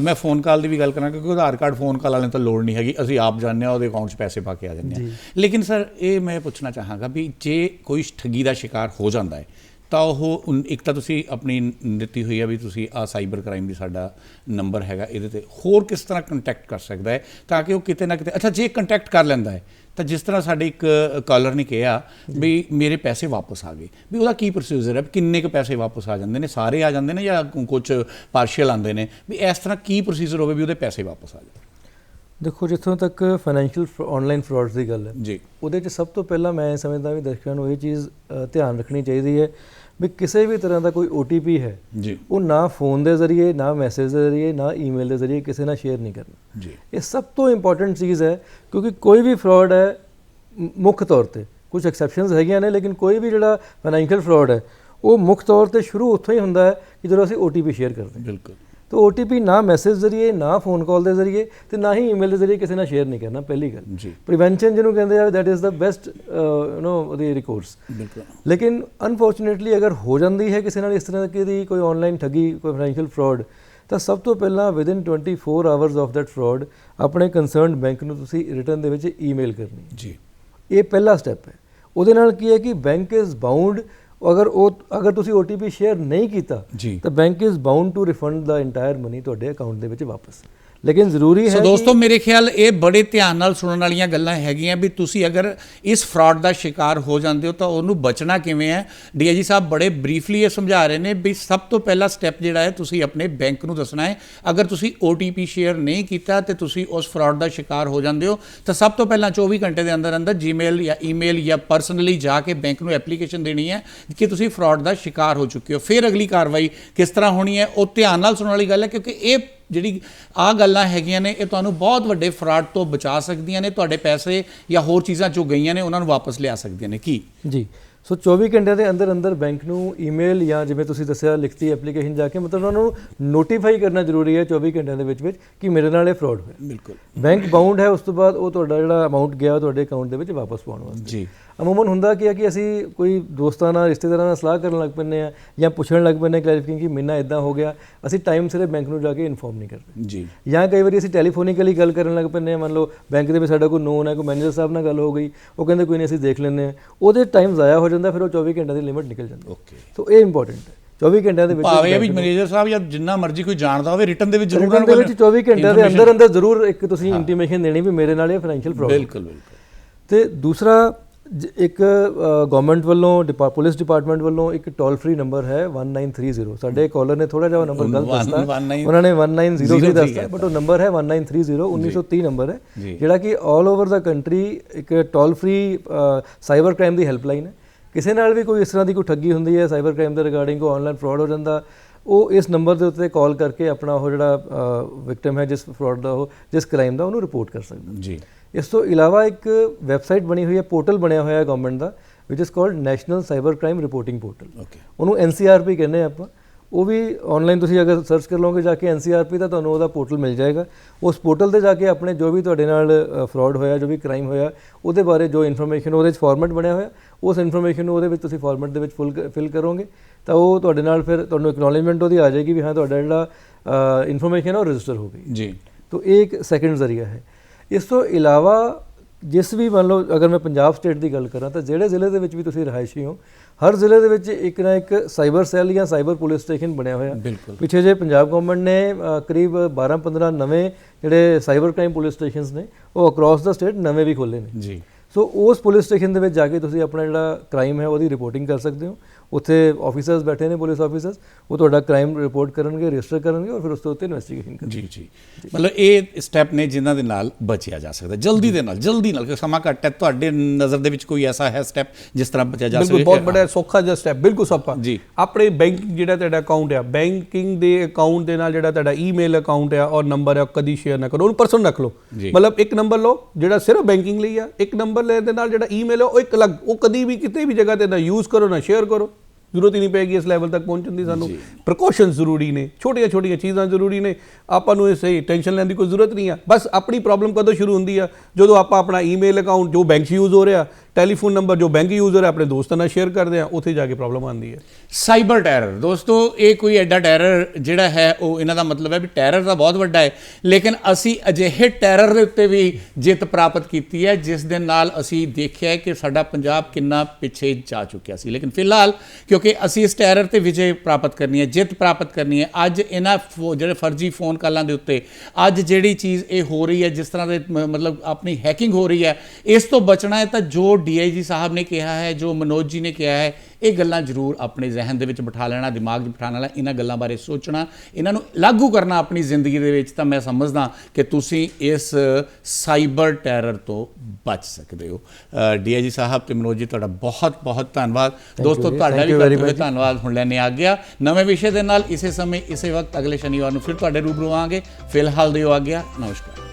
ਮੈਂ ਫੋਨ ਕਾਲ ਦੀ ਵੀ ਗੱਲ ਕਰਾਂ ਕਿਉਂਕਿ ਆਧਾਰ ਕਾਰਡ ਫੋਨ ਕਾਲ ਵਾਲਿਆਂ ਤੋਂ ਲੋੜ ਨਹੀਂ ਹੈਗੀ। ਅਸੀਂ ਆਪ ਜਾਣਦੇ ਹਾਂ ਉਹਦੇ ਅਕਾਊਂਟ 'ਚ ਪੈਸੇ ਪਾ ਕੇ ਆ ਜਾਂਦੇ ਹਾਂ। ਲੇਕਿਨ ਸਰ ਇਹ ਮੈਂ ਪੁੱਛਣਾ ਚਾਹਾਂਗਾ ਵੀ ਜੇ ਕੋਈ ਠੱਗੀ ਦਾ ਸ਼ਿਕਾਰ ਹੋ ਜਾਂਦਾ ਹੈ ਤਾਂ ਉਹ ਇੱਕ ਤਾਂ ਤੁਸੀਂ ਆਪਣੀ ਦਿੱਤੀ ਹੋਈ ਹੈ ਵੀ ਤੁਸੀਂ ਆ ਸਾਈਬਰ ਕ੍ਰਾਈਮ ਵੀ ਸਾਡਾ ਨੰਬਰ ਹੈਗਾ ਇਹਦੇ ਤੇ ਹੋਰ ਕਿਸ ਤਰ੍ਹਾਂ ਕੰਟੈਕਟ ਕਰ ਸਕਦਾ ਹੈ ਤਾਂ ਕਿ ਉਹ ਕਿਤੇ ਨਾ ਕਿਤੇ ਅੱਛਾ ਜੇ ਕੰਟੈਕਟ ਕਰ ਲੈਂਦਾ ਹੈ ਤਾਂ ਜਿਸ ਤਰ੍ਹਾਂ ਸਾਡੇ ਇੱਕ ਕਾਲਰ ਨੇ ਕਿਹਾ ਵੀ ਮੇਰੇ ਪੈਸੇ ਵਾਪਸ ਆ ਗਏ। ਵੀ ਉਹਦਾ ਕੀ ਪ੍ਰੋਸੀਜਰ ਹੈ? ਕਿੰਨੇ ਕੁ ਪੈਸੇ ਵਾਪਸ ਆ ਜਾਂਦੇ ਨੇ? ਸਾਰੇ ਆ ਜਾਂਦੇ ਨੇ ਜਾਂ ਕੁਝ ਪਾਰਸ਼ੀਅਲ ਆਉਂਦੇ ਨੇ? ਵੀ ਇਸ ਤਰ੍ਹਾਂ ਕੀ ਪ੍ਰੋਸੀਜਰ ਹੋਵੇ ਵੀ ਉਹਦੇ ਪੈਸੇ ਵਾਪਸ ਆ ਜਾਣ? ਦੇਖੋ ਜਿੱਥੋਂ ਤੱਕ ਫਾਈਨੈਂਸ਼ੀਅਲ ਆਨਲਾਈਨ ਫਰਾਡਸ ਦੀ ਗੱਲ ਹੈ ਜੀ। ਉਹਦੇ 'ਚ ਸਭ ਤੋਂ ਪਹਿਲਾਂ ਮੈਂ ਸਮਝਦਾ ਵੀ ਦਰਸ਼ਕਾਂ ਨੂੰ ਇਹ ਚੀਜ਼ ਧਿਆਨ ਰੱਖਣੀ ਚਾਹੀਦੀ ਹੈ ਵੀ ਕਿਸੇ ਵੀ ਤਰ੍ਹਾਂ ਦਾ ਕੋਈ OTP ਹੈ ਜੀ। ਉਹ ਨਾ ਫੋਨ ਦੇ ਜ਼ਰੀਏ ਨਾ ਮੈਸੇਜ ਦੇ ਜ਼ਰੀਏ ਨਾ ਈਮੇਲ ਦੇ ਜ਼ਰੀਏ ਕਿਸੇ ਨਾਲ ਸ਼ੇਅਰ ਨਹੀਂ ਕਰਨਾ। ਜੀ। ਇਹ ਸਭ ਤੋਂ ਇੰਪੋਰਟੈਂਟ ਚੀਜ਼ ਹੈ ਕਿਉਂਕਿ ਕੋਈ ਵੀ ਫਰਾਡ ਹੈ ਮੁੱਖ ਤੌਰ ਤੇ ਕੁਝ ਐਕਸੈਪਸ਼ਨਸ ਹੈਗੀਆਂ ਨੇ ਲੇਕਿਨ ਕੋਈ ਵੀ ਜਿਹੜਾ ਫਾਈਨੈਂਸ਼ੀਅਲ ਫਰਾਡ ਹੈ ਉਹ ਮੁੱਖ ਤੌਰ ਤੇ ਸ਼ੁਰੂ ਉੱਥੋਂ ਹੀ ਹੁੰਦਾ ਹੈ ਕਿ ਜਦੋਂ ਅਸੀਂ OTP ਸ਼ੇਅਰ ਕਰਦੇ ਹਾਂ। ਬਿਲਕੁਲ। ਤਾਂ OTP ਨਾ ਮੈਸੇਜ ਜ਼ਰੀਏ ਨਾ ਫੋਨ ਕਾਲ ਦੇ ਜ਼ਰੀਏ ਤੇ ਨਾ ਹੀ ਈਮੇਲ ਦੇ ਜ਼ਰੀਏ ਕਿਸੇ ਨਾਲ ਸ਼ੇਅਰ ਨਹੀਂ ਕਰਨਾ ਪਹਿਲੀ ਗੱਲ। ਜੀ। ਪ੍ਰੀਵੈਂਸ਼ਨ ਜਿਹਨੂੰ ਕਹਿੰਦੇ ਆ that is the best you know ਉਹਦੀ ਰਿਕੋਰਸ ਬਿਲਕੁਲ। ਲੇਕਿਨ ਅਨਫੋਰਚੂਨੇਟਲੀ ਅਗਰ ਹੋ ਜਾਂਦੀ ਹੈ ਕਿਸੇ ਨਾਲ ਇਸ ਤਰ੍ਹਾਂ ਦੀ ਕੋਈ ਆਨਲਾਈਨ ਠੱਗੀ ਕੋਈ ਫਾਈਨੈਂਸ਼ੀਅਲ ਫਰਾਡ ਤਾਂ ਸਭ ਤੋਂ ਪਹਿਲਾਂ within 24 hours of that fraud ਆਪਣੇ ਕੰਸਰਨਡ ਬੈਂਕ ਨੂੰ ਤੁਸੀਂ ਰਿਟਰਨ ਦੇ ਵਿੱਚ ਈਮੇਲ ਕਰਨੀ। ਜੀ। ਇਹ ਪਹਿਲਾ ਸਟੈਪ ਹੈ। ਉਹਦੇ ਨਾਲ ਕੀ ਹੈ ਕਿ ਬੈਂਕ ਇਜ਼ ਬਾਉਂਡ ਅਗਰ ਉਹ ਅਗਰ ਤੁਸੀਂ OTP ਸ਼ੇਅਰ ਨਹੀਂ ਕੀਤਾ। ਤਾਂ bank is bound to refund the entire money ਤੁਹਾਡੇ ਅਕਾਊਂਟ ਦੇ ਵਿੱਚ ਵਾਪਸ ਲੇਕਿਨ ਜ਼ਰੂਰੀ ਹੈ ਸੋ ਦੋਸਤੋ ਮੇਰੇ ਖਿਆਲ ਇਹ ਬੜੇ ਧਿਆਨ ਨਾਲ ਸੁਣਨ ਵਾਲੀਆਂ ਗੱਲਾਂ ਹੈਗੀਆਂ ਵੀ ਤੁਸੀਂ ਅਗਰ ਇਸ ਫਰਾਡ ਦਾ ਸ਼ਿਕਾਰ ਹੋ ਜਾਂਦੇ ਹੋ ਤਾਂ ਉਹਨੂੰ ਬਚਣਾ ਕਿਵੇਂ ਹੈ? ਡੀਆਈਜੀ ਸਾਹਿਬ ਬੜੇ ਬਰੀਫਲੀ ਇਹ ਸਮਝਾ ਰਹੇ ਨੇ ਵੀ ਸਭ ਤੋਂ ਪਹਿਲਾ ਸਟੈਪ ਜਿਹੜਾ ਹੈ ਤੁਸੀਂ ਆਪਣੇ ਬੈਂਕ ਨੂੰ ਦੱਸਣਾ ਹੈ। ਅਗਰ ਤੁਸੀਂ OTP ਸ਼ੇਅਰ ਨਹੀਂ ਕੀਤਾ ਤੇ ਤੁਸੀਂ ਉਸ ਫਰਾਡ ਦਾ ਸ਼ਿਕਾਰ ਹੋ ਜਾਂਦੇ ਹੋ ਤਾਂ ਸਭ ਤੋਂ ਪਹਿਲਾਂ 24 ਘੰਟੇ ਦੇ ਅੰਦਰ ਅੰਦਰ ਜੀਮੇਲ ਜਾਂ ਈਮੇਲ ਜਾਂ ਪਰਸਨਲੀ ਜਾ ਕੇ ਬੈਂਕ ਨੂੰ ਐਪਲੀਕੇਸ਼ਨ ਦੇਣੀ ਹੈ ਕਿ ਤੁਸੀਂ ਫਰਾਡ ਦਾ ਸ਼ਿਕਾਰ ਹੋ ਚੁੱਕੇ ਹੋ। ਫਿਰ ਅਗਲੀ ਕਾਰਵਾਈ ਕਿਸ ਤਰ੍ਹਾਂ ਹੋਣੀ ਹੈ ਉਹ ਧਿਆਨ ਨਾਲ ਸੁਣਨ ਵਾਲੀ ਗੱਲ ਹੈ ਕਿਉਂਕਿ ਇਹ ਜਿਹੜੀ ਆ ਗੱਲਾਂ ਹੈਗੀਆਂ ਨੇ ਇਹ ਤੁਹਾਨੂੰ ਬਹੁਤ ਵੱਡੇ ਫਰਾਡ ਤੋਂ ਬਚਾ ਸਕਦੀਆਂ ਨੇ ਤੁਹਾਡੇ ਪੈਸੇ ਜਾਂ ਹੋਰ ਚੀਜ਼ਾਂ ਜੋ ਗਈਆਂ ਨੇ ਉਹਨਾਂ ਨੂੰ ਵਾਪਸ ਲਿਆ ਸਕਦੀਆਂ ਨੇ। ਕੀ? ਜੀ। ਸੋ 24 ਘੰਟਿਆਂ ਦੇ ਅੰਦਰ ਅੰਦਰ ਬੈਂਕ ਨੂੰ ਈਮੇਲ ਜਾਂ ਜਿਵੇਂ ਤੁਸੀਂ ਦੱਸਿਆ ਲਿਖਤੀ ਐਪਲੀਕੇਸ਼ਨ ਜਾ ਕੇ ਮਤਲਬ ਉਹਨਾਂ ਨੂੰ ਨੋਟੀਫਾਈ ਕਰਨਾ ਜ਼ਰੂਰੀ ਹੈ 24 ਘੰਟਿਆਂ ਦੇ ਵਿੱਚ ਵਿੱਚ ਕਿ ਮੇਰੇ ਨਾਲ ਇਹ ਫਰਾਡ ਹੋਇਆ। ਬਿਲਕੁਲ। ਬੈਂਕ ਬਾਉਂਡ ਹੈ ਉਸ ਤੋਂ ਬਾਅਦ ਉਹ ਤੁਹਾਡਾ ਜਿਹੜਾ ਅਮਾਉਂਟ ਗਿਆ ਤੁਹਾਡੇ ਅਕਾਊਂਟ ਦੇ ਵਿੱਚ ਵਾਪਸ ਪਾਉਣ ਵਾਸਤੇ। ਜੀ। ਅਮੂਮਨ ਹੁੰਦਾ ਕੀ ਹੈ ਕਿ ਅਸੀਂ ਕੋਈ ਦੋਸਤਾਂ ਨਾਲ ਰਿਸ਼ਤੇਦਾਰਾਂ ਨਾਲ ਸਲਾਹ ਕਰਨ ਲੱਗ ਪੈਂਦੇ ਆ ਜਾਂ ਪੁੱਛਣ ਲੱਗ ਪੈਂਦੇ ਕਲੈਰੀਫਿਕੇਸ਼ਨ ਕਿ ਮੈਨਾਂ ਇਦਾਂ ਹੋ ਗਿਆ ਅਸੀਂ ਟਾਈਮ ਸਿਰੇ ਬੈਂਕ ਨੂੰ ਜਾ ਕੇ ਇਨਫੋਰਮ ਨਹੀਂ ਕਰਦੇ। ਜੀ। ਜਾਂ ਕਈ ਵਾਰੀ ਅਸੀਂ ਟੈਲੀਫੋਨਿਕਲੀ ਗੱਲ ਕਰਨ ਲੱਗ ਪੈਂਦੇ ਆ ਮੰਨ ਲਓ ਬੈਂਕ ਦੇ ਵਿੱਚ ਸਾਡਾ ਕੋਈ ਨੋਨ ਹੈ ਕੋਈ ਮੈਨੇਜਰ ਸਾਹਿਬ ਨਾਲ ਗੱਲ ਹੋ ਗਈ ਉਹ ਕਹਿੰਦੇ ਕੋਈ ਨਹੀਂ ਅਸੀਂ ਦੇਖ ਲੈਂਦੇ ਆ ਉਹਦੇ ਟਾਈਮ ਜ਼ਾਇਆ ਹੋ ਜਾਂਦਾ ਫਿਰ ਉਹ 24 ਘੰਟਿਆਂ ਦੀ ਲਿਮਿਟ ਨਿਕਲ ਜਾਂਦੀ ਓਕੇ ਸੋ ਇਹ ਇੰਪੋਰਟੈਂਟ ਹੈ। 24 ਘੰਟਿਆਂ ਦੇ ਵਿੱਚ ਭਾਵੇਂ ਵੀ ਮੈਨੇਜਰ ਸਾਹਿਬ ਜਾਂ ਜਿੰਨਾ ਮਰਜ਼ੀ ਕੋਈ ਜਾਣਦਾ ਹੋਵੇ ਰਿਟਰਨ ਦੇ ਵਿੱਚ ਜ਼ਰੂਰ ਰਿਟਰਨ ਦੇ ਵਿੱਚ 24 ਘੰਟਿਆਂ ਦੇ ਅੰਦਰ ਅੰਦਰ ਜ਼ਰੂਰ। ਇੱਕ ਤੁਸੀਂ ਇੰਟੀਮੇਸ਼ਨ ਦੇਣੀ ਵੀ ਮੇਰੇ ਨਾਲ ਇਹ ਫਾਈਨੈਂਸ਼ੀਅਲ ਫਰਾਡ ਬਿਲਕੁਲ ਬਿਲਕੁਲ। ਤੇ ਦੂਸਰਾ ਇੱਕ ਗਵਰਨਮੈਂਟ ਵੱਲੋਂ ਪੁਲਿਸ ਡਿਪਾਰਟਮੈਂਟ ਵੱਲੋਂ ਇੱਕ ਟੋਲ ਫ੍ਰੀ ਨੰਬਰ ਹੈ 1930 ਸਾਡੇ ਕਾਲਰ ਨੇ ਥੋੜਾ ਜਿਹਾ ਨੰਬਰ ਗਲਤ ਦੱਸਤਾ। nine- ਉਹਨਾਂ ਨੇ 1903 zero ਦੱਸਤਾ three ਬਟ ਉਹ ਨੰਬਰ ਹੈ 1930 1930 ਨੰਬਰ ਹੈ। ਜਿਹੜਾ ਕਿ 올 ਓਵਰ ਦਾ ਕੰਟਰੀ ਇੱਕ ਟੋਲ ਫ੍ਰੀ ਸਾਈਬਰ ਕ੍ਰਾਈਮ ਦੀ ਹੈਲਪਲਾਈਨ ਹੈ। ਕਿਸੇ ਨਾਲ ਵੀ ਕੋਈ ਇਸ ਤਰ੍ਹਾਂ ਦੀ ਕੋਈ ਠੱਗੀ ਹੁੰਦੀ ਹੈ ਸਾਈਬਰ ਕ੍ਰਾਈਮ ਦੇ ਰਿਗਾਰਡਿੰਗ ਕੋਈ ਆਨਲਾਈਨ ਫਰਾਡ ਹੋ ਜਾਂਦਾ ਉਹ ਇਸ ਨੰਬਰ ਦੇ ਉੱਤੇ ਕਾਲ ਕਰਕੇ ਆਪਣਾ ਉਹ ਜਿਹੜਾ ਵਿਕਟਮ ਹੈ ਜਿਸ ਫਰਾਡ ਦਾ ਉਹ ਜਿਸ ਕ੍ਰਾਈਮ ਦਾ ਉਹਨੂੰ ਰਿਪੋਰਟ ਕਰ ਸਕਦਾ। ਜੀ। ਇਸ ਤੋਂ ਇਲਾਵਾ ਇੱਕ ਵੈਬਸਾਈਟ ਬਣੀ ਹੋਈ ਹੈ ਪੋਰਟਲ ਬਣਿਆ ਹੋਇਆ ਹੈ ਗਵਰਨਮੈਂਟ ਦਾ ਵਿਚ is called national cyber crime reporting portal ਉਹਨੂੰ ਐਨਸੀਆਰਪੀ ਕਹਿੰਦੇ ਆ ਆਪਾਂ। ਉਹ ਵੀ ਆਨਲਾਈਨ ਤੁਸੀਂ ਅਗਰ ਸਰਚ ਕਰ ਲਓਗੇ ਜਾ ਕੇ ਐਨਸੀਆਰਪੀ ਤਾਂ ਤੁਹਾਨੂੰ ਉਹਦਾ ਪੋਰਟਲ ਮਿਲ ਜਾਏਗਾ। ਉਸ ਪੋਰਟਲ ਤੇ ਜਾ ਕੇ ਆਪਣੇ ਜੋ ਵੀ ਤੁਹਾਡੇ ਨਾਲ ਫਰਾਡ ਹੋਇਆ ਜੋ ਵੀ ਕ੍ਰਾਈਮ ਹੋਇਆ ਉਹਦੇ ਬਾਰੇ ਜੋ ਇਨਫੋਰਮੇਸ਼ਨ ਉਹਦੇ ਵਿੱਚ ਫਾਰਮੈਟ ਬਣਿਆ ਹੋਇਆ ਉਸ ਇਨਫੋਰਮੇਸ਼ਨ ਨੂੰ ਉਹਦੇ ਵਿੱਚ ਤੁਸੀਂ ਫਾਰਮੈਟ ਦੇ ਵਿੱਚ ਫੁੱਲ ਫਿਲ ਕਰੋਗੇ ਤਾਂ ਉਹ ਤੁਹਾਡੇ ਨਾਲ ਫਿਰ ਤੁਹਾਨੂੰ ਐਕਨੋਲਜਮੈਂਟ ਉਹਦੀ ਆ ਜਾਏਗੀ ਵੀ ਹਾਂ ਤੁਹਾਡਾ ਜਿਹੜਾ ਇਨਫੋਰਮੇਸ਼ਨ ਉਹ ਰਜਿਸਟਰ ਹੋ ਗਈ। ਜੀ। ਤੋ ਇਹ ਇੱਕ ਸੈਕੰਡ ਜ਼ਰੀਆ ਹੈ। ਇਸ ਤੋਂ ਇਲਾਵਾ ਜਿਸ ਵੀ ਮੰਨ ਲਓ ਅਗਰ ਮੈਂ ਪੰਜਾਬ ਸਟੇਟ ਦੀ ਗੱਲ ਕਰਾਂ ਤਾਂ ਜਿਹੜੇ ਜ਼ਿਲ੍ਹੇ ਦੇ ਵਿੱਚ ਵੀ ਤੁਸੀਂ ਰਹਾਇਸ਼ੀ ਹੋ ਹਰ ਜ਼ਿਲ੍ਹੇ ਦੇ ਵਿੱਚ ਇੱਕ ਨਾ ਇੱਕ ਸਾਈਬਰ ਸੈੱਲ ਜਾਂ ਸਾਈਬਰ ਪੁਲਿਸ ਸਟੇਸ਼ਨ ਬਣਿਆ ਹੋਇਆ। ਪਿੱਛੇ ਜੇ ਪੰਜਾਬ ਗਵਰਨਮੈਂਟ ਨੇ ਕਰੀਬ 12-15 ਨਵੇਂ ਜਿਹੜੇ ਸਾਈਬਰ ਕ੍ਰਾਈਮ ਪੁਲਿਸ ਸਟੇਸ਼ਨਸ ਨੇ ਉਹ ਅਕ੍ਰੋਸ ਦਾ ਸਟੇਟ ਨਵੇਂ ਵੀ ਖੋਲੇ ਨੇ। ਜੀ। ਸੋ ਉਸ ਪੁਲਿਸ ਸਟੇਸ਼ਨ ਦੇ ਵਿੱਚ ਜਾ ਕੇ ਤੁਸੀਂ ਆਪਣਾ ਜਿਹੜਾ ਕ੍ਰਾਈਮ ਹੈ ਉਹਦੀ ਰਿਪੋਰਟਿੰਗ ਕਰ ਸਕਦੇ ਹੋ। ਉੱਥੇ ਆਫੀਸਰਸ ਬੈਠੇ ਨੇ ਪੁਲਿਸ ਆਫੀਸਰਸ ਉਹ ਤੁਹਾਡਾ ਕ੍ਰਾਈਮ ਰਿਪੋਰਟ ਕਰਨਗੇ ਰਜਿਸਟਰ ਕਰਨਗੇ ਔਰ ਫਿਰ ਉਸ ਤੋਂ ਉੱਤੇ ਇਨਵੈਸਟੀਗੇਸ਼ਨ ਕਰਨਗੇ। ਜੀ ਜੀ। ਮਤਲਬ ਇਹ ਸਟੈਪ ਨੇ ਜਿਨ੍ਹਾਂ ਦੇ ਨਾਲ ਬਚਿਆ ਜਾ ਸਕਦਾ। ਜਲਦੀ ਦੇ ਨਾਲ ਜਲਦੀ ਨਾਲ ਕਿਉਂਕਿ ਸਮਾਂ ਘੱਟ ਹੈ ਤੁਹਾਡੇ ਨਜ਼ਰ ਦੇ ਵਿੱਚ ਕੋਈ ਐਸਾ ਹੈ ਸਟੈਪ ਜਿਸ ਤਰ੍ਹਾਂ ਬਚਿਆ ਜਾ ਬਿਲਕੁਲ ਸਕੇ? ਬਹੁਤ ਬੜਾ ਸੌਖਾ ਜਿਹਾ ਸਟੈਪ ਬਿਲਕੁਲ ਸੌਖਾ। ਜੀ। ਆਪਣੇ ਬੈਂਕ ਜਿਹੜਾ ਤੁਹਾਡਾ ਅਕਾਊਂਟ ਆ ਬੈਂਕਿੰਗ ਦੇ ਅਕਾਊਂਟ ਦੇ ਨਾਲ ਜਿਹੜਾ ਤੁਹਾਡਾ ਈਮੇਲ ਅਕਾਊਂਟ ਆ ਔਰ ਨੰਬਰ ਆ ਕਦੀ ਸ਼ੇਅਰ ਨਾ ਕਰੋ ਉਹਨੂੰ ਪਰਸਨ ਰੱਖ ਲਓ। ਮਤਲਬ ਇੱਕ ਨੰਬਰ ਲਓ ਜਿਹੜਾ ਸਿਰਫ ਬੈਂਕਿੰਗ ਲਈ ਆ ਇੱਕ ਨੰਬਰ ਲੈ ਦੇ ਨਾਲ ਜਿਹੜਾ ਈਮੇਲ ਆ ਉਹ ਇੱਕ ਅਲੱਗ ਉਹ ਕਦੀ ਵੀ ਕਿਤੇ ਵੀ ਜਗ੍ਹਾ ਤੇ ਨਾ ਯੂਜ਼ ਕਰੋ ਨਾ ਸ਼ੇਅਰ ਕਰੋ। ਜ਼ਰੂਰਤ ਹੀ ਨਹੀਂ ਪੈਗੀ ਇਸ ਲੈਵਲ ਤੱਕ ਪਹੁੰਚਣ ਦੀ ਸਾਨੂੰ। ਪ੍ਰੀਕਾਸ਼ਨਸ ਜ਼ਰੂਰੀ ਨੇ ਛੋਟੀਆਂ ਛੋਟੀਆਂ ਚੀਜ਼ਾਂ ਜ਼ਰੂਰੀ ਨੇ। ਆਪਾਂ ਨੂੰ ਇਸ ਟੈਨਸ਼ਨ ਲੈਣ ਦੀ ਕੋਈ ਜ਼ਰੂਰਤ ਨਹੀਂ ਆ। ਬਸ ਆਪਣੀ ਪ੍ਰੋਬਲਮ ਕਦੋਂ ਸ਼ੁਰੂ ਹੁੰਦੀ ਆ? ਜਦੋਂ ਆਪਾਂ ਆਪਣਾ ਈਮੇਲ ਅਕਾਊਂਟ ਜੋ ਬੈਂਕ 'ਚ ਯੂਜ਼ ਹੋ ਰਿਹਾ ਟੈਲੀਫੋਨ ਨੰਬਰ ਜੋ ਬੈਂਕ ਯੂਜ਼ਰ ਹੋ, ਆਪਣੇ ਦੋਸਤਾਂ ਨਾਲ ਸ਼ੇਅਰ ਕਰਦੇ ਆ, ਉੱਥੇ ਜਾ ਕੇ ਪ੍ਰੋਬਲਮ ਆਉਂਦੀ ਹੈ। ਸਾਈਬਰ ਟੈਰਰ ਦੋਸਤੋ, ਇਹ ਕੋਈ ਐਡਾ ਟੈਰਰ ਜਿਹੜਾ ਹੈ, ਉਹ ਇਹਨਾਂ ਦਾ ਮਤਲਬ ਹੈ ਵੀ ਟੈਰਰ ਤਾਂ ਬਹੁਤ ਵੱਡਾ ਹੈ, ਲੇਕਿਨ ਅਸੀਂ ਅਜਿਹੇ ਟੈਰਰ ਦੇ ਉੱਤੇ ਵੀ ਜਿੱਤ ਪ੍ਰਾਪਤ ਕੀਤੀ ਹੈ, ਜਿਸ ਦੇ ਨਾਲ ਅਸੀਂ ਦੇਖਿਆ ਕਿ ਸਾਡਾ ਪੰਜਾਬ ਕਿੰਨਾ ਪਿੱਛੇ ਜਾ ਚੁੱਕਿਆ ਸੀ। ਲੇਕਿਨ ਫਿਲਹਾਲ, ਕਿਉਂਕਿ ਅਸੀਂ ਇਸ ਟੈਰਰ ਤੇ ਵਿਜੇ ਪ੍ਰਾਪਤ ਕਰਨੀ ਹੈ, ਜਿੱਤ ਪ੍ਰਾਪਤ ਕਰਨੀ ਹੈ, ਅੱਜ ਇਹਨਾਂ ਫੋ- ਜਿਹੜੇ ਫਰਜ਼ੀ ਫੋਨ ਕਾਲਾਂ ਦੇ ਉੱਤੇ, ਅੱਜ ਜਿਹੜੀ ਚੀਜ਼ ਇਹ ਹੋ ਰਹੀ ਹੈ, ਜਿਸ ਤਰ੍ਹਾਂ ਦੇ ਮਤਲਬ ਆਪਣੀ ਹੈਕਿੰਗ ਹੋ ਰਹੀ ਹੈ, ਇਸ ਤੋਂ ਬਚਣਾ ਹੈ ਤਾਂ ਜੋ ਡੀਆਈਜੀ ਸਾਹਿਬ ਨੇ ਕਿਹਾ ਹੈ ਜੋ ਮਨੋਜ ਜੀ ਨੇ ਕਿਹਾ ਹੈ ਇਹ ਗੱਲਾਂ ਜ਼ਰੂਰ ਆਪਣੇ ਜ਼ਿਹਨ ਦੇ ਵਿੱਚ ਬਿਠਾ ਲੈਣਾ ਦਿਮਾਗ 'ਚ ਬਿਠਾਉਣ ਵਾਲਾ ਇਹਨਾਂ ਗੱਲਾਂ ਬਾਰੇ ਸੋਚਣਾ ਇਹਨਾਂ ਨੂੰ ਲਾਗੂ ਕਰਨਾ ਆਪਣੀ ਜ਼ਿੰਦਗੀ ਦੇ ਵਿੱਚ ਤਾਂ ਮੈਂ ਸਮਝਦਾ ਕਿ ਤੁਸੀਂ ਇਸ ਸਾਈਬਰ ਟੈਰਰ ਤੋਂ ਬਚ ਸਕਦੇ ਹੋ। ਡੀਆਈਜੀ ਸਾਹਿਬ ਤੇ ਮਨੋਜ ਜੀ ਤੁਹਾਡਾ ਬਹੁਤ ਬਹੁਤ ਧੰਨਵਾਦ। ਦੋਸਤੋ ਤੁਹਾਡਾ ਵੀ much। ਧੰਨਵਾਦ। ਹੁਣ ਲੈਣੇ ਆ ਗਿਆ ਨਵੇਂ ਵਿਸ਼ੇ ਦੇ ਨਾਲ ਇਸੇ ਸਮੇਂ ਇਸੇ ਵਕਤ ਅਗਲੇ ਸ਼ਨੀਵਾਰ ਨੂੰ ਫਿਰ ਤੁਹਾਡੇ ਰੂਬਰੂ ਆਵਾਂਗੇ। ਫਿਲਹਾਲ ਦਿਓ ਆ ਗਿਆ। ਨਮਸਕਾਰ।